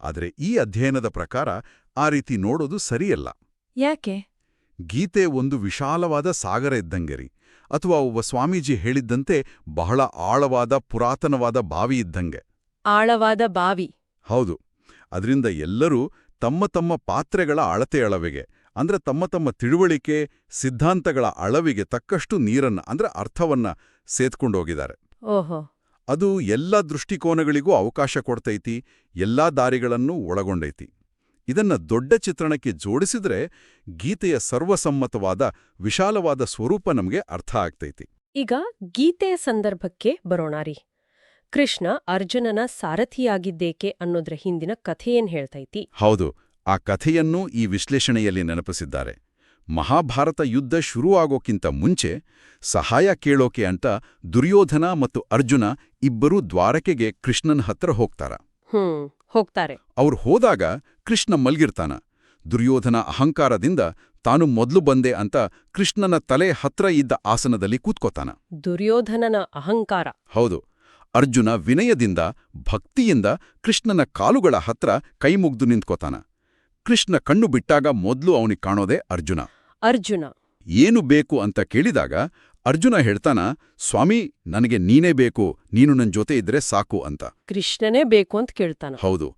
ಆದರೆ ಈ ಅಧ್ಯಯನದ ಪ್ರಕಾರ ಆ ರೀತಿ ನೋಡೋದು ಸರಿಯಲ್ಲ. ಯಾಕೆ? ಗೀತೆ ಒಂದು ವಿಶಾಲವಾದ ಸಾಗರ ಇದ್ದಂಗೆರಿ. ಅಥವಾ ಒಬ್ಬ ಸ್ವಾಮೀಜಿ ಹೇಳಿದ್ದಂತೆ ಬಹಳ ಆಳವಾದ ಪುರಾತನವಾದ ಬಾವಿ ಇದ್ದಂಗೆ. ಆಳವಾದ ಬಾವಿ. ಹೌದು. ಅದರಿಂದ ಎಲ್ಲರೂ ತಮ್ಮ ತಮ್ಮ ಪಾತ್ರೆಗಳ ಅಳತೆ ಅಳವೆಗೆ ಅಂದ್ರೆ ತಮ್ಮ ತಮ್ಮ ತಿಳುವಳಿಕೆ ಸಿದ್ಧಾಂತಗಳ ಅಳವಿಗೆ ತಕ್ಕಷ್ಟು ನೀರನ್ನ ಅಂದ್ರೆ ಅರ್ಥವನ್ನ ಸೇತ್ಕೊಂಡೋಗಿದ್ದಾರೆ ಓಹೋ. ಅದು ಎಲ್ಲ ದೃಷ್ಟಿಕೋನಗಳಿಗೂ ಅವಕಾಶ ಕೊಡ್ತೈತಿ ಎಲ್ಲಾ ದಾರಿಗಳನ್ನೂ ಒಳಗೊಂಡೈತಿ. ಇದನ್ನ ದೊಡ್ಡ ಚಿತ್ರಣಕ್ಕೆ ಜೋಡಿಸಿದ್ರೆ ಗೀತೆಯ ಸರ್ವಸಮ್ಮತವಾದ ವಿಶಾಲವಾದ ಸ್ವರೂಪ ನಮಗೆ ಅರ್ಥ ಆಗ್ತೈತಿ. ಈಗ ಗೀತೆಯ ಸಂದರ್ಭಕ್ಕೆ ಬರೋಣ ರೀ. ಕೃಷ್ಣ ಅರ್ಜುನನ ಸಾರಥಿಯಾಗಿದ್ದೇಕೆ ಅನ್ನೋದ್ರ ಹಿಂದಿನ ಕಥೆಯೇನ್ ಹೇಳ್ತೈತಿ? ಹೌದು ಆ ಕಥೆಯನ್ನೂ ಈ ವಿಶ್ಲೇಷಣೆಯಲ್ಲಿ ನೆನಪಿಸಿದ್ದಾರೆ. ಮಹಾಭಾರತ ಯುದ್ಧ ಶುರುವಾಗೋಕ್ಕಿಂತ ಮುಂಚೆ ಸಹಾಯ ಕೇಳೋಕೆ ಅಂತ ದುರ್ಯೋಧನ ಮತ್ತು ಅರ್ಜುನ ಇಬ್ಬರೂ ದ್ವಾರಕೆಗೆ ಕೃಷ್ಣನ ಹತ್ರ ಹೋಗ್ತಾರ. ಹೋಗ್ತಾರೆ. ಅವ್ರು ಹೋದಾಗ ಕೃಷ್ಣ ಮಲ್ಗಿರ್ತಾನ. ದುರ್ಯೋಧನ ಅಹಂಕಾರದಿಂದ ತಾನು ಮೊದ್ಲು ಬಂದೆ ಅಂತ ಕೃಷ್ಣನ ತಲೆ ಹತ್ರ ಇದ್ದ ಆಸನದಲ್ಲಿ ಕೂತ್ಕೋತಾನ. ದುರ್ಯೋಧನನ ಅಹಂಕಾರ. ಹೌದು ಅರ್ಜುನ ವಿನಯದಿಂದ ಭಕ್ತಿಯಿಂದ ಕೃಷ್ಣನ ಕಾಲುಗಳ ಹತ್ರ ಕೈಮುಗ್ದು ನಿಂತ್ಕೋತಾನ. ಕೃಷ್ಣ ಕಣ್ಣು ಬಿಟ್ಟಾಗ ಮೊದ್ಲು ಅವನಿಗೆ ಕಾಣೋದೇ ಅರ್ಜುನ. ಅರ್ಜುನ. ಏನು ಬೇಕು ಅಂತ ಕೇಳಿದಾಗ ಅರ್ಜುನ ಹೇಳ್ತಾನ ಸ್ವಾಮಿ ನನಗೆ ನೀನೇ ಬೇಕು ನೀನು ನನ್ನ ಜೊತೆ ಇದ್ರೆ ಸಾಕು ಅಂತ. ಕೃಷ್ಣನೇ ಬೇಕು ಅಂತ ಕೇಳ್ತಾನ. ಹೌದು.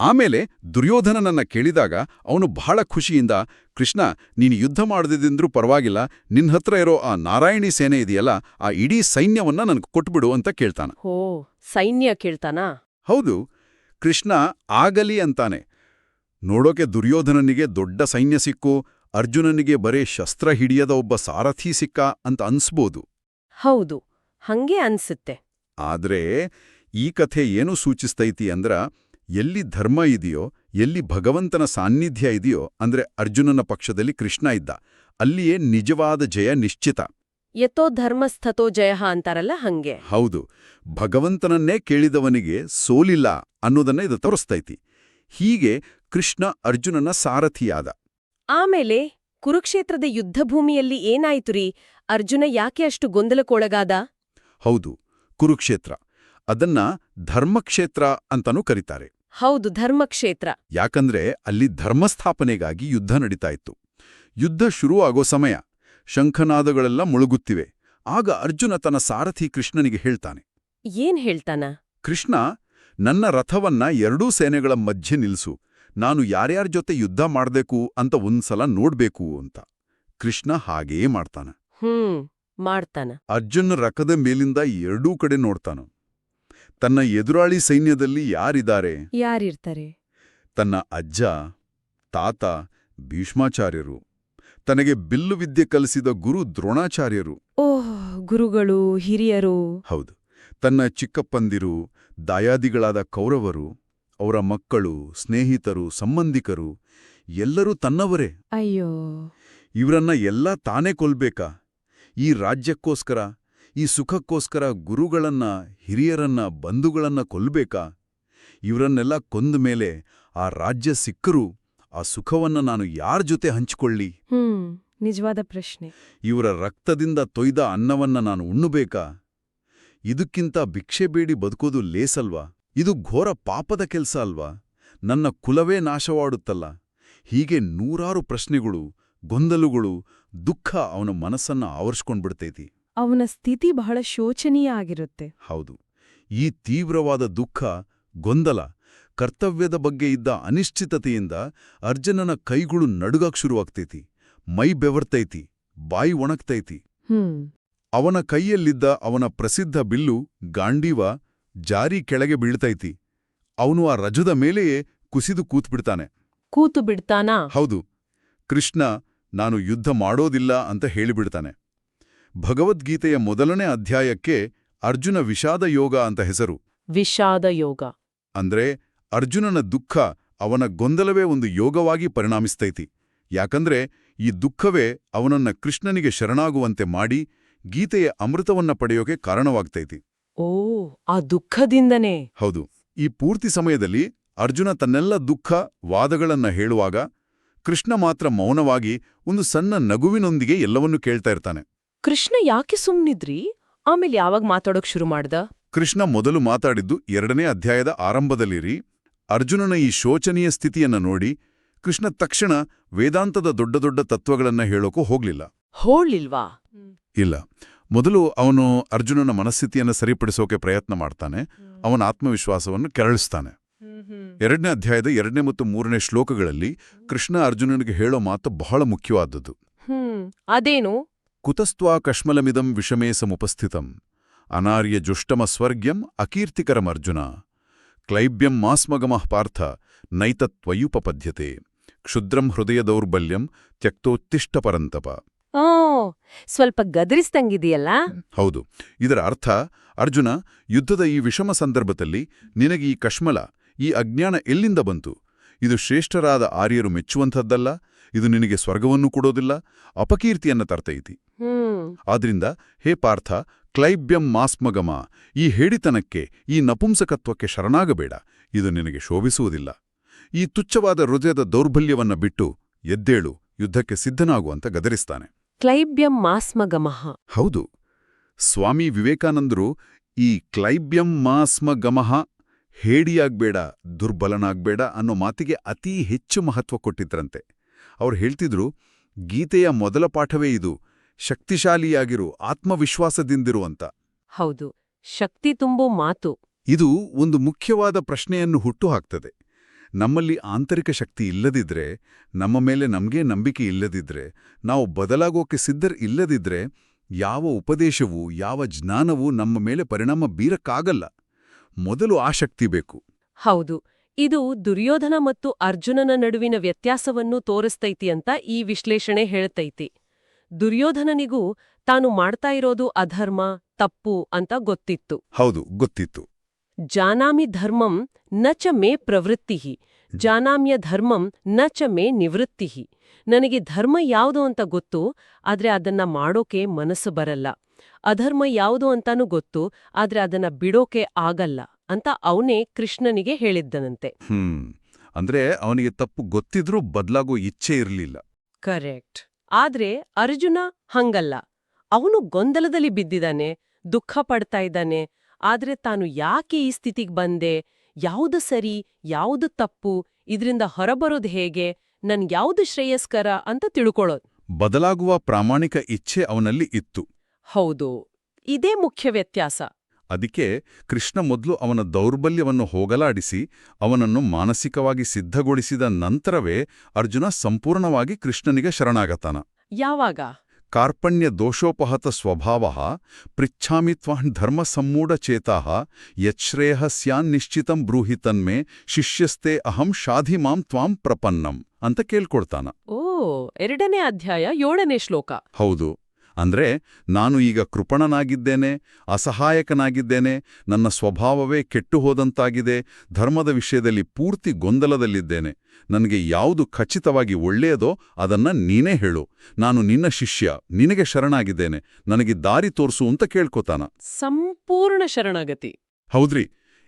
ಆಮೇಲೆ ದುರ್ಯೋಧನನನ್ನ ಕೇಳಿದಾಗ ಅವನು ಬಹಳ ಖುಷಿಯಿಂದ ಕೃಷ್ಣ ನೀನು ಯುದ್ಧ ಮಾಡದಿದ್ರೂ ಪರವಾಗಿಲ್ಲ ನಿನ್ನ ಹತ್ರ ಇರೋ ಆ ನಾರಾಯಣಿ ಸೇನೆ ಇದೆಯಲ್ಲ ಆ ಇಡೀ ಸೈನ್ಯವನ್ನ ನನಗೆ ಕೊಟ್ಬಿಡು ಅಂತ ಕೇಳ್ತಾನ. ಹೋ ಸೈನ್ಯ ಕೇಳ್ತಾನಾ? ಹೌದು. ಕೃಷ್ಣ ಆಗಲಿ ಅಂತಾನೆ. ನೋಡೋಕೆ ದುರ್ಯೋಧನನಿಗೆ ದೊಡ್ಡ ಸೈನ್ಯ ಸಿಕ್ಕು ಅರ್ಜುನನಿಗೆ ಬರೇ ಶಸ್ತ್ರ ಹಿಡಿಯದ ಒಬ್ಬ ಸಾರಥಿ ಸಿಕ್ಕ ಅಂತ ಅನ್ಸ್ಬೋದು. ಹೌದು ಹಂಗೆ ಅನ್ಸುತ್ತೆ. ಆದ್ರೆ ಈ ಕಥೆ ಏನು ಸೂಚಿಸ್ತೈತಿ ಅಂದ್ರ ಎಲ್ಲಿ ಧರ್ಮ ಇದೆಯೋ ಎಲ್ಲಿ ಭಗವಂತನ ಸಾನ್ನಿಧ್ಯ ಇದೆಯೋ ಅಂದ್ರೆ ಅರ್ಜುನನ ಪಕ್ಷದಲ್ಲಿ ಕೃಷ್ಣ ಇದ್ದ ಅಲ್ಲಿಯೇ ನಿಜವಾದ ಜಯ ನಿಶ್ಚಿತ. ಯಥೋ ಧರ್ಮಸ್ಥತೋ ಜಯ ಅಂತಾರಲ್ಲ ಹಂಗೆ. ಹೌದು ಭಗವಂತನನ್ನೇ ಕೇಳಿದವನಿಗೆ ಸೋಲಿಲ್ಲ ಅನ್ನೋದನ್ನ ಇದು ತೋರಿಸ್ತೈತಿ. ಹೀಗೆ ಕೃಷ್ಣ ಅರ್ಜುನನ ಸಾರಥಿಯಾದ. ಆಮೇಲೆ ಕುರುಕ್ಷೇತ್ರದ ಯುದ್ಧಭೂಮಿಯಲ್ಲಿ ಏನಾಯ್ತು ರೀ ಅರ್ಜುನ ಯಾಕೆ ಅಷ್ಟು ಗೊಂದಲಕ್ಕೊಳಗಾದ? ಹೌದು ಕುರುಕ್ಷೇತ್ರ. ಅದನ್ನ ಧರ್ಮಕ್ಷೇತ್ರ ಅಂತನೂ ಕರೀತಾರೆ. ಹೌದು ಧರ್ಮಕ್ಷೇತ್ರ. ಯಾಕಂದ್ರೆ ಅಲ್ಲಿ ಧರ್ಮಸ್ಥಾಪನೆಗಾಗಿ ಯುದ್ಧ ನಡೀತಾ ಇತ್ತು. ಯುದ್ಧ ಆಗೋ ಸಮಯ. ಶಂಖನಾದಗಳೆಲ್ಲ ಮುಳುಗುತ್ತಿವೆ. ಆಗ ಅರ್ಜುನ ತನ್ನ ಸಾರಥಿ ಕೃಷ್ಣನಿಗೆ ಹೇಳ್ತಾನೆ. ಏನ್ ಹೇಳ್ತಾನ? ಕೃಷ್ಣ ನನ್ನ ರಥವನ್ನ ಎರಡೂ ಸೇನೆಗಳ ಮಧ್ಯೆ ನಿಲ್ಸು. ನಾನು ಯಾರ್ಯಾರ ಜೊತೆ ಯುದ್ಧ ಮಾಡ್ಬೇಕು ಅಂತ ಒಂದ್ಸಲ ನೋಡ್ಬೇಕು ಅಂತ. ಕೃಷ್ಣ ಹಾಗೇ ಮಾಡ್ತಾನ. ಹ್ಮ್ ಮಾಡ್ತಾನ. ಅರ್ಜುನ ರಕದ ಮೇಲಿಂದ ಎರಡೂ ಕಡೆ ನೋಡ್ತಾನ. ತನ್ನ ಎದುರಾಳಿ ಸೈನ್ಯದಲ್ಲಿ ಯಾರಿದ್ದಾರೆ? ಯಾರಿರ್ತಾರೆ? ತನ್ನ ಅಜ್ಜ ತಾತ ಭೀಷ್ಮಾಚಾರ್ಯರು. ತನಗೆ ಬಿಲ್ಲು ವಿದ್ಯೆ ಕಲಿಸಿದ ಗುರು ದ್ರೋಣಾಚಾರ್ಯರು. ಓಹ್ ಗುರುಗಳು ಹಿರಿಯರು. ಹೌದು. ತನ್ನ ಚಿಕ್ಕಪ್ಪಂದಿರು ದಾಯಾದಿಗಳಾದ ಕೌರವರು. ಅವರ ಮಕ್ಕಳು ಸ್ನೇಹಿತರು ಸಂಬಂಧಿಕರು ಎಲ್ಲರೂ ತನ್ನವರೇ. ಅಯ್ಯೋ. ಇವರನ್ನ ಎಲ್ಲ ತಾನೇ ಕೊಲ್ಬೇಕಾ? ಈ ರಾಜ್ಯಕ್ಕೋಸ್ಕರ ಈ ಸುಖಕ್ಕೋಸ್ಕರ ಗುರುಗಳನ್ನ ಹಿರಿಯರನ್ನ ಬಂಧುಗಳನ್ನ ಕೊಲ್ಬೇಕಾ? ಇವರನ್ನೆಲ್ಲ ಕೊಂದ ಮೇಲೆ ಆ ರಾಜ್ಯ ಸಿಕ್ಕರು ಆ ಸುಖವನ್ನ ನಾನು ಯಾರ ಜೊತೆ ಹಂಚಿಕೊಳ್ಳಿ? ನಿಜವಾದ ಪ್ರಶ್ನೆ. ಇವರ ರಕ್ತದಿಂದ ತೊಯ್ದ ಅನ್ನವನ್ನ ನಾನು ಉಣ್ಣಬೇಕಾ? ಇದಕ್ಕಿಂತ ಭಿಕ್ಷೆ ಬೇಡಿ ಬದುಕೋದು ಲೇಸಲ್ವಾ? ಇದು ಘೋರ ಪಾಪದ ಕೆಲಸ ಅಲ್ವಾ? ನನ್ನ ಕುಲವೇ ನಾಶವಾಡುತ್ತಲ್ಲ. ಹೀಗೆ ನೂರಾರು ಪ್ರಶ್ನೆಗಳು ಗೊಂದಲುಗಳು ದುಃಖ ಅವನ ಮನಸ್ಸನ್ನ ಆವರಿಸ್ಕೊಂಡ್ಬಿಡ್ತೈತಿ. ಅವನ ಸ್ಥಿತಿ ಬಹಳ ಶೋಚನೀಯ ಆಗಿರುತ್ತೆ. ಹೌದು. ಈ ತೀವ್ರವಾದ ದುಃಖ ಗೊಂದಲ ಕರ್ತವ್ಯದ ಬಗ್ಗೆ ಇದ್ದ ಅನಿಶ್ಚಿತತೆಯಿಂದ ಅರ್ಜುನನ ಕೈಗಳು ನಡುಗಕ್ ಶುರುವಾಗ್ತೈತಿ. ಮೈ ಬೆವರ್ತೈತಿ ಬಾಯಿ ಒಣಗ್ತೈತಿ. ಹ್ಮ್. ಅವನ ಕೈಯಲ್ಲಿದ್ದ ಅವನ ಪ್ರಸಿದ್ಧ ಬಿಲ್ಲು ಗಾಂಡೀವ ಜಾರಿ ಕೆಳಗೆ ಬೀಳ್ತೈತಿ. ಅವನು ಆ ರಜದ ಮೇಲೆಯೇ ಕುಸಿದು ಕೂತ್ಬಿಡ್ತಾನೆ. ಕೂತು ಬಿಡ್ತಾನಾ? ಹೌದು. ಕೃಷ್ಣ ನಾನು ಯುದ್ಧ ಮಾಡೋದಿಲ್ಲ ಅಂತ ಹೇಳಿಬಿಡ್ತಾನೆ. ಭಗವದ್ಗೀತೆಯ ಮೊದಲನೇ ಅಧ್ಯಾಯಕ್ಕೆ ಅರ್ಜುನ ವಿಷಾದ ಯೋಗ ಅಂತ ಹೆಸರು. ವಿಷಾದ ಯೋಗ. ಅಂದ್ರೆ ಅರ್ಜುನನ ದುಃಖ ಅವನ ಗೊಂದಲವೇ ಒಂದು ಯೋಗವಾಗಿ ಪರಿಣಾಮಿಸ್ತೈತಿ. ಯಾಕಂದ್ರೆ ಈ ದುಃಖವೇ ಅವನನ್ನ ಕೃಷ್ಣನಿಗೆ ಶರಣಾಗುವಂತೆ ಮಾಡಿ ಗೀತೆಯ ಅಮೃತವನ್ನ ಪಡೆಯೋಕೆ ಕಾರಣವಾಗ್ತೈತಿ. ಓ ಆ ದುಃಖದಿಂದನೇ. ಹೌದು ಈ ಪೂರ್ತಿ ಸಮಯದಲ್ಲಿ ಅರ್ಜುನ ತನ್ನೆಲ್ಲ ದುಃಖ ವಾದಗಳನ್ನ ಹೇಳುವಾಗ ಕೃಷ್ಣ ಮಾತ್ರ ಮೌನವಾಗಿ ಒಂದು ಸಣ್ಣ ನಗುವಿನೊಂದಿಗೆ ಎಲ್ಲವನ್ನೂ ಕೇಳ್ತಾ ಇರ್ತಾನೆ. ಕೃಷ್ಣ ಯಾಕೆ ಸುಮ್ನಿದ್ರಿ? ಆಮೇಲೆ ಯಾವಾಗ ಮಾತಾಡೋಕ್ ಶುರು ಮಾಡ್ದ? ಕೃಷ್ಣ ಮೊದಲು ಮಾತಾಡಿದ್ದು ಎರಡನೇ ಅಧ್ಯಾಯದ ಆರಂಭದಲ್ಲಿರಿ. ಅರ್ಜುನನ ಈ ಶೋಚನೀಯ ಸ್ಥಿತಿಯನ್ನ ನೋಡಿ ಕೃಷ್ಣ ತಕ್ಷಣ ವೇದಾಂತದ ದೊಡ್ಡ ದೊಡ್ಡ ತತ್ವಗಳನ್ನ ಹೇಳೋಕೂ ಹೋಗ್ಲಿಲ್ಲ. ಹೋಗ್ಲಿಲ್ವಾ? ಇಲ್ಲ. ಮೊದಲು ಅವನು ಅರ್ಜುನನ ಮನಸ್ಥಿತಿಯನ್ನು ಸರಿಪಡಿಸೋಕೆ ಪ್ರಯತ್ನ ಮಾಡ್ತಾನೆ. ಅವನ ಆತ್ಮವಿಶ್ವಾಸವನ್ನು ಕೆರಳಿಸ್ತಾನೆ. ಎರಡನೇ ಅಧ್ಯಾಯದ ಎರಡನೇ ಮತ್ತು ಮೂರನೇ ಶ್ಲೋಕಗಳಲ್ಲಿ ಕೃಷ್ಣ ಅರ್ಜುನನಿಗೆ ಹೇಳೋ ಮಾತು ಬಹಳ ಮುಖ್ಯವಾದದ್ದು. ಅದೇನು? ಕುತಸ್ತ್ವಾ ಕಶ್ಮಲಮಿದಂ ವಿಷಮೇ ಸಮುಪಸ್ಥಿತಂ ಅನಾರ್ಯ ಜುಷ್ಟಮ ಸ್ವರ್ಗ್ಯಂ ಅಕೀರ್ತಿಕರಮರ್ಜುನ ಕ್ಲೈಬ್ಯಂ ಮಾಸ್ಮಗಮಃ ಪಾರ್ಥ ನೈತತ್ವಯುಪಪದ್ಯತೆ. ಕ್ಷುದ್ರಂ ಹೃದಯ ದೌರ್ಬಲ್ಯಂ ತ್ಯಕ್ತೋತ್ತಿಷ್ಟ ಪರಂತಪ. ಓ ಸ್ವಲ್ಪ ಗದರಿಸ್ದಂಗಿದೆಯಲ್ಲ? ಹೌದು. ಇದರ ಅರ್ಥ ಅರ್ಜುನ ಯುದ್ಧದ ಈ ವಿಷಮ ಸಂದರ್ಭದಲ್ಲಿ ನಿನಗೆ ಈ ಕಶ್ಮಲ ಈ ಅಜ್ಞಾನ ಎಲ್ಲಿಂದ ಬಂತು? ಇದು ಶ್ರೇಷ್ಠರಾದ ಆರ್ಯರು ಮೆಚ್ಚುವಂಥದ್ದಲ್ಲ ಇದು ನಿನಗೆ ಸ್ವರ್ಗವನ್ನು ಕೊಡೋದಿಲ್ಲ ಅಪಕೀರ್ತಿಯನ್ನ ತರ್ತೈತಿ. ಆದ್ರಿಂದ ಹೇ ಪಾರ್ಥ ಕ್ಲೈಬ್ಯಂ ಮಾಸ್ಮಗಮ ಈ ಹೇಡಿತನಕ್ಕೆ ಈ ನಪುಂಸಕತ್ವಕ್ಕೆ ಶರಣಾಗಬೇಡ ಇದು ನಿನಗೆ ಶೋಭಿಸುವುದಿಲ್ಲ. ಈ ತುಚ್ಛವಾದ ಹೃದಯದ ದೌರ್ಬಲ್ಯವನ್ನ ಬಿಟ್ಟು ಎದ್ದೇಳು ಯುದ್ಧಕ್ಕೆ ಸಿದ್ಧನಾಗುವಂತ ಗದರಿಸ್ತಾನೆ. ಕ್ಲೈಬ್ಯಂ ಮಾಸ್ಮಗಮಃ ಹೌದು. ಸ್ವಾಮಿ ವಿವೇಕಾನಂದರು ಈ ಕ್ಲೈಬ್ಯಂ ಮಾಸ್ಮ ಗಮಃ ಹೇಡಿಯಾಗ್ಬೇಡ ದುರ್ಬಲನಾಗ್ಬೇಡ ಅನ್ನೋ ಮಾತಿಗೆ ಅತೀ ಹೆಚ್ಚು ಮಹತ್ವ ಕೊಟ್ಟಿದ್ರಂತೆ. ಅವ್ರು ಹೇಳ್ತಿದ್ರು ಗೀತೆಯ ಮೊದಲ ಪಾಠವೇ ಇದು ಶಕ್ತಿಶಾಲಿಯಾಗಿರು ಆತ್ಮವಿಶ್ವಾಸದಿಂದಿರು ಅಂತ. ಹೌದು ಶಕ್ತಿ ತುಂಬೋ ಮಾತು. ಇದು ಒಂದು ಮುಖ್ಯವಾದ ಪ್ರಶ್ನೆಯನ್ನು ಹುಟ್ಟುಹಾಕ್ತದೆ ನಮ್ಮಲ್ಲಿ ಆಂತರಿಕ ಶಕ್ತಿ ಇಲ್ಲದಿದ್ರೆ ನಮ್ಮ ಮೇಲೆ ನಮಗೆ ನಂಬಿಕೆ ಇಲ್ಲದಿದ್ರೆ ನಾವು ಬದಲಾಗೋಕೆ ಸಿದ್ಧರ್ ಇಲ್ಲದಿದ್ರೆ ಯಾವ ಉಪದೇಶವೂ ಯಾವ ಜ್ಞಾನವೂ ನಮ್ಮ ಮೇಲೆ ಪರಿಣಾಮ ಬೀರಕ್ಕಾಗಲ್ಲ. ಮೊದಲು ಆ ಶಕ್ತಿ ಬೇಕು. ಹೌದು. ಇದು ದುರ್ಯೋಧನ ಮತ್ತು ಅರ್ಜುನನ ನಡುವಿನ ವ್ಯತ್ಯಾಸವನ್ನು ತೋರಿಸ್ತೈತಿ ಅಂತ ಈ ವಿಶ್ಲೇಷಣೆ ಹೇಳ್ತೈತಿ. ದುರ್ಯೋಧನನಿಗೂ ತಾನು ಮಾಡ್ತಾ ಇರೋದು ಅಧರ್ಮ ತಪ್ಪು ಅಂತ ಗೊತ್ತಿತ್ತು. ಹೌದು ಗೊತ್ತಿತ್ತು. ಜಾನಾಮಿ ಧರ್ಮಂ ನ ಚ ಮೇ ಪ್ರವೃತ್ತಿ. ಜಾನಾಮ್ಯ ಧರ್ಮಂ ನ ಚ ಮೇ ನಿವೃತ್ತಿ. ನನಗೆ ಧರ್ಮ ಯಾವುದು ಅಂತ ಗೊತ್ತು ಆದ್ರೆ ಅದನ್ನ ಮಾಡೋಕೆ ಮನಸ್ಸು ಬರಲ್ಲ. ಅಧರ್ಮ ಯಾವುದು ಅಂತಾನೂ ಗೊತ್ತು ಆದ್ರೆ ಅದನ್ನ ಬಿಡೋಕೆ ಆಗಲ್ಲ ಅಂತ ಅವನೇ ಕೃಷ್ಣನಿಗೆ ಹೇಳಿದ್ದನಂತೆ. ಹ್ಮ್ ಅಂದ್ರೆ ಅವನಿಗೆ ತಪ್ಪು ಗೊತ್ತಿದ್ರೂ ಬದಲಾಗೋ ಇಚ್ಛೆ ಇರಲಿಲ್ಲ. ಕರೆಕ್ಟ್. ಆದ್ರೆ ಅರ್ಜುನ ಹಂಗಲ್ಲ. ಅವನು ಗೊಂದಲದಲ್ಲಿ ಬಿದ್ದಿದ್ದಾನೆ ದುಃಖ ಪಡ್ತಾ ಇದ್ದಾನೆ ಆದ್ರೆ ತಾನು ಯಾಕೆ ಈ ಸ್ಥಿತಿಗೆ ಬಂದೆ? ಯಾವುದು ಸರಿ ಯಾವುದು ತಪ್ಪು? ಇದ್ರಿಂದ ಹೊರಬರೋದು ಹೇಗೆ? ನನ್ ಯಾವುದು ಶ್ರೇಯಸ್ಕರ ಅಂತ ತಿಳ್ಕೊಳ್ಳೋದು ಬದಲಾಗುವ ಪ್ರಾಮಾಣಿಕ ಇಚ್ಛೆ ಅವನಲ್ಲಿ ಇತ್ತು. ಹೌದು. ಇದೇ ಮುಖ್ಯ ವ್ಯತ್ಯಾಸ. ಅದಕ್ಕೆ ಕೃಷ್ಣ ಮೊದಲು ಅವನ ದೌರ್ಬಲ್ಯವನ್ನು ಹೋಗಲಾಡಿಸಿ ಅವನನ್ನು ಮಾನಸಿಕವಾಗಿ ಸಿದ್ಧಗೊಳಿಸಿದ ನಂತರವೇ ಅರ್ಜುನ ಸಂಪೂರ್ಣವಾಗಿ ಕೃಷ್ಣನಿಗೆ ಶರಣಾಗತಾನ. ಯಾವಾಗ? ಕಾರ್ಪಣ್ಯ ದೋಷೋಪಹತ ಸ್ವಭಾವ ಪೃಚ್ಛಾಮಿ ತ್ವಾನ್ ಧರ್ಮಸಮ್ಮೂಢಚೇತಾ ಯಚ್ಶ್ರೇಯ ಸ್ಯಾನ್ನಿಶ್ಚಿತಂ ಬ್ರೂಹಿ ತನ್ಮೆ ಶಿಷ್ಯಸ್ತೆ ಅಹಂ ಶಾಧಿ ಮಾಂ ತ್ವಾಂ ಪ್ರಪನ್ನಂ ಅಂತ ಕೇಳ್ಕೊಳ್ತಾನ ಓ ಎರಡನೇ ಅಧ್ಯಾಯ ಏಳನೇ ಶ್ಲೋಕ ಹೌದು ಅಂದ್ರೆ ನಾನು ಈಗ ಕೃಪಣನಾಗಿದ್ದೇನೆ ಅಸಹಾಯಕನಾಗಿದ್ದೇನೆ ನನ್ನ ಸ್ವಭಾವವೇ ಕೆಟ್ಟು ಹೋದಂತಾಗಿದೆ ಧರ್ಮದ ವಿಷಯದಲ್ಲಿ ಪೂರ್ತಿ ಗೊಂದಲದಲ್ಲಿದ್ದೇನೆ. ನನಗೆ ಯಾವುದು ಖಚಿತವಾಗಿ ಒಳ್ಳೆಯದೋ ಅದನ್ನ ನೀನೇ ಹೇಳು. ನಾನು ನಿನ್ನ ಶಿಷ್ಯ ನಿನಗೆ ಶರಣಾಗಿದ್ದೇನೆ ನನಗೆ ದಾರಿ ತೋರಿಸು ಅಂತ ಕೇಳ್ಕೊತಾನ. ಸಂಪೂರ್ಣ ಶರಣಾಗತಿ. ಹೌದ್ರಿ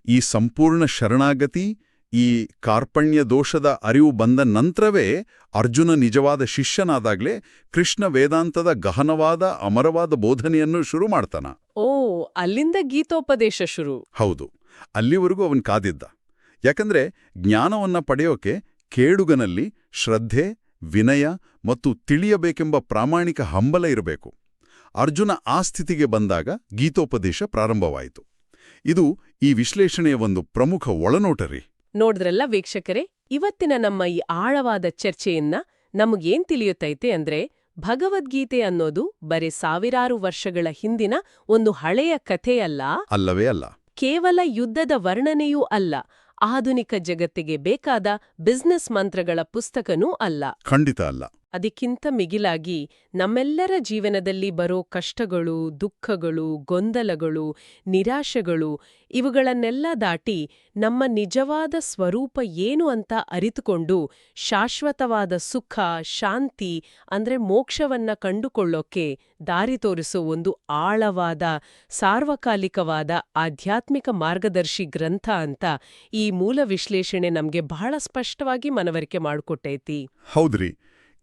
ಈ ಸಂಪೂರ್ಣ ಶರಣಾಗತಿ ಈ ಕಾರ್ಪಣ್ಯ ದೋಷದ ಅರಿವು ಬಂದ ನಂತರವೇ ಅರ್ಜುನ ನಿಜವಾದ ಶಿಷ್ಯನಾದಾಗ್ಲೇ ಕೃಷ್ಣ ವೇದಾಂತದ ಗಹನವಾದ ಅಮರವಾದ ಬೋಧನೆಯನ್ನು ಶುರು ಮಾಡ್ತಾನ. ಓ ಅಲ್ಲಿಂದ ಗೀತೋಪದೇಶ ಶುರು. ಹೌದು ಅಲ್ಲಿವರೆಗೂ ಅವನ್ ಕಾದಿದ್ದ. ಯಾಕಂದ್ರೆ ಜ್ಞಾನವನ್ನ ಪಡೆಯೋಕೆ ಕೇಡುಗನಲ್ಲಿ ಶ್ರದ್ಧೆ ವಿನಯ ಮತ್ತು ತಿಳಿಯಬೇಕೆಂಬ ಪ್ರಾಮಾಣಿಕ ಹಂಬಲ ಇರಬೇಕು. ಅರ್ಜುನ ಆ ಸ್ಥಿತಿಗೆ ಬಂದಾಗ ಗೀತೋಪದೇಶ ಪ್ರಾರಂಭವಾಯಿತು. ಇದು ಈ ವಿಶ್ಲೇಷಣೆಯ ಒಂದು ಪ್ರಮುಖ ಒಳನೋಟರಿ. ನೋಡಿದ್ರಲ್ಲ ವೀಕ್ಷಕರೇ ಇವತ್ತಿನ ನಮ್ಮ ಈ ಆಳವಾದ ಚರ್ಚೆಯನ್ನ ನಮಗೇನ್ ತಿಳಿಯುತ್ತೈತೆ ಅಂದ್ರೆ ಭಗವದ್ಗೀತೆ ಅನ್ನೋದು ಬರೀ ಸಾವಿರಾರು ವರ್ಷಗಳ ಹಿಂದಿನ ಒಂದು ಹಳೆಯ ಕಥೆಯಲ್ಲ? ಅಲ್ಲವೇ ಅಲ್ಲ. ಕೇವಲ ಯುದ್ಧದ ವರ್ಣನೆಯೂ ಅಲ್ಲ ಆಧುನಿಕ ಜಗತ್ತಿಗೆ ಬೇಕಾದ ಬಿಸ್ನೆಸ್ ಮಂತ್ರಗಳ ಪುಸ್ತಕನೂ ಅಲ್ಲ. ಖಂಡಿತ ಅಲ್ಲ. ಅದಕ್ಕಿಂತ ಮಿಗಿಲಾಗಿ ನಮ್ಮೆಲ್ಲರ ಜೀವನದಲ್ಲಿ ಬರೋ ಕಷ್ಟಗಳು, ದುಃಖಗಳು, ಗೊಂದಲಗಳು, ನಿರಾಶೆಗಳು, ಇವುಗಳನ್ನೆಲ್ಲ ದಾಟಿ ನಮ್ಮ ನಿಜವಾದ ಸ್ವರೂಪ ಏನು ಅಂತ ಅರಿತುಕೊಂಡು ಶಾಶ್ವತವಾದ ಸುಖ, ಶಾಂತಿ ಅಂದ್ರೆ ಮೋಕ್ಷವನ್ನ ಕಂಡುಕೊಳ್ಳೋಕೆ ದಾರಿ ತೋರಿಸೋ ಒಂದು ಆಳವಾದ, ಸಾರ್ವಕಾಲಿಕವಾದ, ಆಧ್ಯಾತ್ಮಿಕ ಮಾರ್ಗದರ್ಶಿ ಗ್ರಂಥ ಅಂತ ಈ ಮೂಲ ವಿಶ್ಲೇಷಣೆ ನಮಗೆ ಬಹಳ ಸ್ಪಷ್ಟವಾಗಿ ಮನವರಿಕೆ ಮಾಡಿಕೊಟ್ಟೈತಿ. ಹೌದ್ರಿ.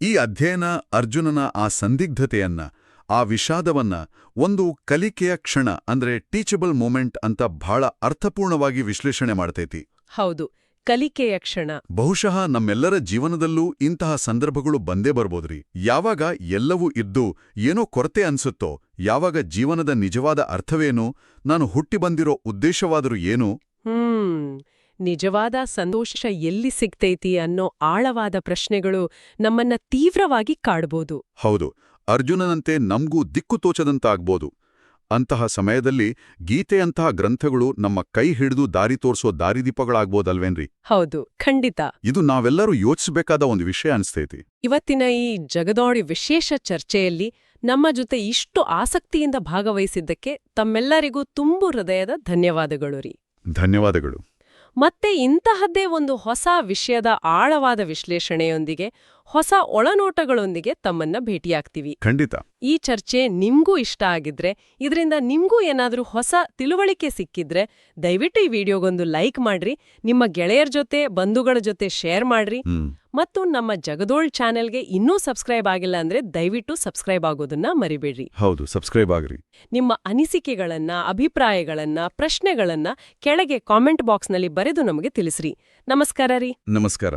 ಈ ಅಧ್ಯಯನ ಅರ್ಜುನನ ಆ ಸಂದಿಗ್ಧತೆಯನ್ನ ಆ ವಿಷಾದವನ್ನ ಒಂದು ಕಲಿಕೆಯ ಕ್ಷಣ ಅಂದ್ರೆ ಟೀಚಬಲ್ ಮೂಮೆಂಟ್ ಅಂತ ಬಹಳ ಅರ್ಥಪೂರ್ಣವಾಗಿ ವಿಶ್ಲೇಷಣೆ ಮಾಡ್ತೈತಿ. ಹೌದು ಕಲಿಕೆಯ ಕ್ಷಣ. ಬಹುಶಃ ನಮ್ಮೆಲ್ಲರ ಜೀವನದಲ್ಲೂ ಇಂತಹ ಸಂದರ್ಭಗಳು ಬಂದೇ ಬರ್ಬೋದ್ರಿ. ಯಾವಾಗ ಎಲ್ಲವೂ ಇದ್ದು ಏನೋ ಕೊರತೆ ಅನ್ಸುತ್ತೋ ಯಾವಾಗ ಜೀವನದ ನಿಜವಾದ ಅರ್ಥವೇನು ನಾನು ಹುಟ್ಟಿ ಬಂದಿರೋ ಉದ್ದೇಶವಾದರೂ ಏನು? ಹ್ಮ್. ನಿಜವಾದ ಸಂತೋಷ ಎಲ್ಲಿ ಸಿಗ್ತೈತಿ ಅನ್ನೋ ಆಳವಾದ ಪ್ರಶ್ನೆಗಳು ನಮ್ಮನ್ನ ತೀವ್ರವಾಗಿ ಕಾಡ್ಬೋದು. ಹೌದು ಅರ್ಜುನನಂತೆ ನಮಗೂ ದಿಕ್ಕು ತೋಚದಂತಾಗ್ಬೋದು. ಅಂತಹ ಸಮಯದಲ್ಲಿ ಗೀತೆಯಂತಹ ಗ್ರಂಥಗಳು ನಮ್ಮ ಕೈ ಹಿಡಿದು ದಾರಿ ತೋರಿಸೋ ದಾರಿದೀಪಗಳಾಗ್ಬೋದಲ್ವೇನ್ರಿ? ಹೌದು ಖಂಡಿತ. ಇದು ನಾವೆಲ್ಲರೂ ಯೋಚಿಸಬೇಕಾದ ಒಂದು ವಿಷಯ ಅನಿಸ್ತೈತಿ. ಇವತ್ತಿನ ಈ ಜಗದೋಡಿ ವಿಶೇಷ ಚರ್ಚೆಯಲ್ಲಿ ನಮ್ಮ ಜೊತೆ ಇಷ್ಟು ಆಸಕ್ತಿಯಿಂದ ಭಾಗವಹಿಸಿದ್ದಕ್ಕೆ ತಮ್ಮೆಲ್ಲರಿಗೂ ತುಂಬು ಹೃದಯದ ಧನ್ಯವಾದಗಳು ರೀ. ಧನ್ಯವಾದಗಳು. ಮತ್ತೆ ಇಂತಹದ್ದೇ ಒಂದು ಹೊಸ ವಿಷಯದ ಆಳವಾದ ವಿಶ್ಲೇಷಣೆಯೊಂದಿಗೆ ಹೊಸ ಒಳನೋಟಗಳೊಂದಿಗೆ ತಮ್ಮನ್ನ ಭೇಟಿಯಾಗ್ತೀವಿ. ಖಂಡಿತ. ಈ ಚರ್ಚೆ ನಿಮ್ಗೂ ಇಷ್ಟ ಆಗಿದ್ರೆ ಇದರಿಂದ ನಿಮ್ಗೂ ಏನಾದರೂ ಹೊಸ ತಿಳುವಳಿಕೆ ಸಿಕ್ಕಿದ್ರೆ ದಯವಿಟ್ಟು ಈ ವಿಡಿಯೋಗೊಂದು ಲೈಕ್ ಮಾಡ್ರಿ ನಿಮ್ಮ ಗೆಳೆಯರ ಜೊತೆ ಬಂಧುಗಳ ಜೊತೆ ಶೇರ್ ಮಾಡ್ರಿ. ಮತ್ತು ನಮ್ಮ ಜಗದೋಳ್ ಚಾನೆಲ್ಗೆ ಇನ್ನೂ ಸಬ್ಸ್ಕ್ರೈಬ್ ಆಗಿಲ್ಲ ಅಂದ್ರೆ ದಯವಿಟ್ಟು ಸಬ್ಸ್ಕ್ರೈಬ್ ಆಗೋದನ್ನ ಮರಿಬೇಡ್ರಿ. ಹೌದು ಸಬ್ಸ್ಕ್ರೈಬ್ ಆಗ್ರಿ. ನಿಮ್ಮ ಅನಿಸಿಕೆಗಳನ್ನ ಅಭಿಪ್ರಾಯಗಳನ್ನ ಪ್ರಶ್ನೆಗಳನ್ನ ಕೆಳಗೆ ಕಾಮೆಂಟ್ ಬಾಕ್ಸ್ನಲ್ಲಿ ಬರೆದು ನಮಗೆ ತಿಳಿಸ್ರಿ. ನಮಸ್ಕಾರ ರೀ. ನಮಸ್ಕಾರ.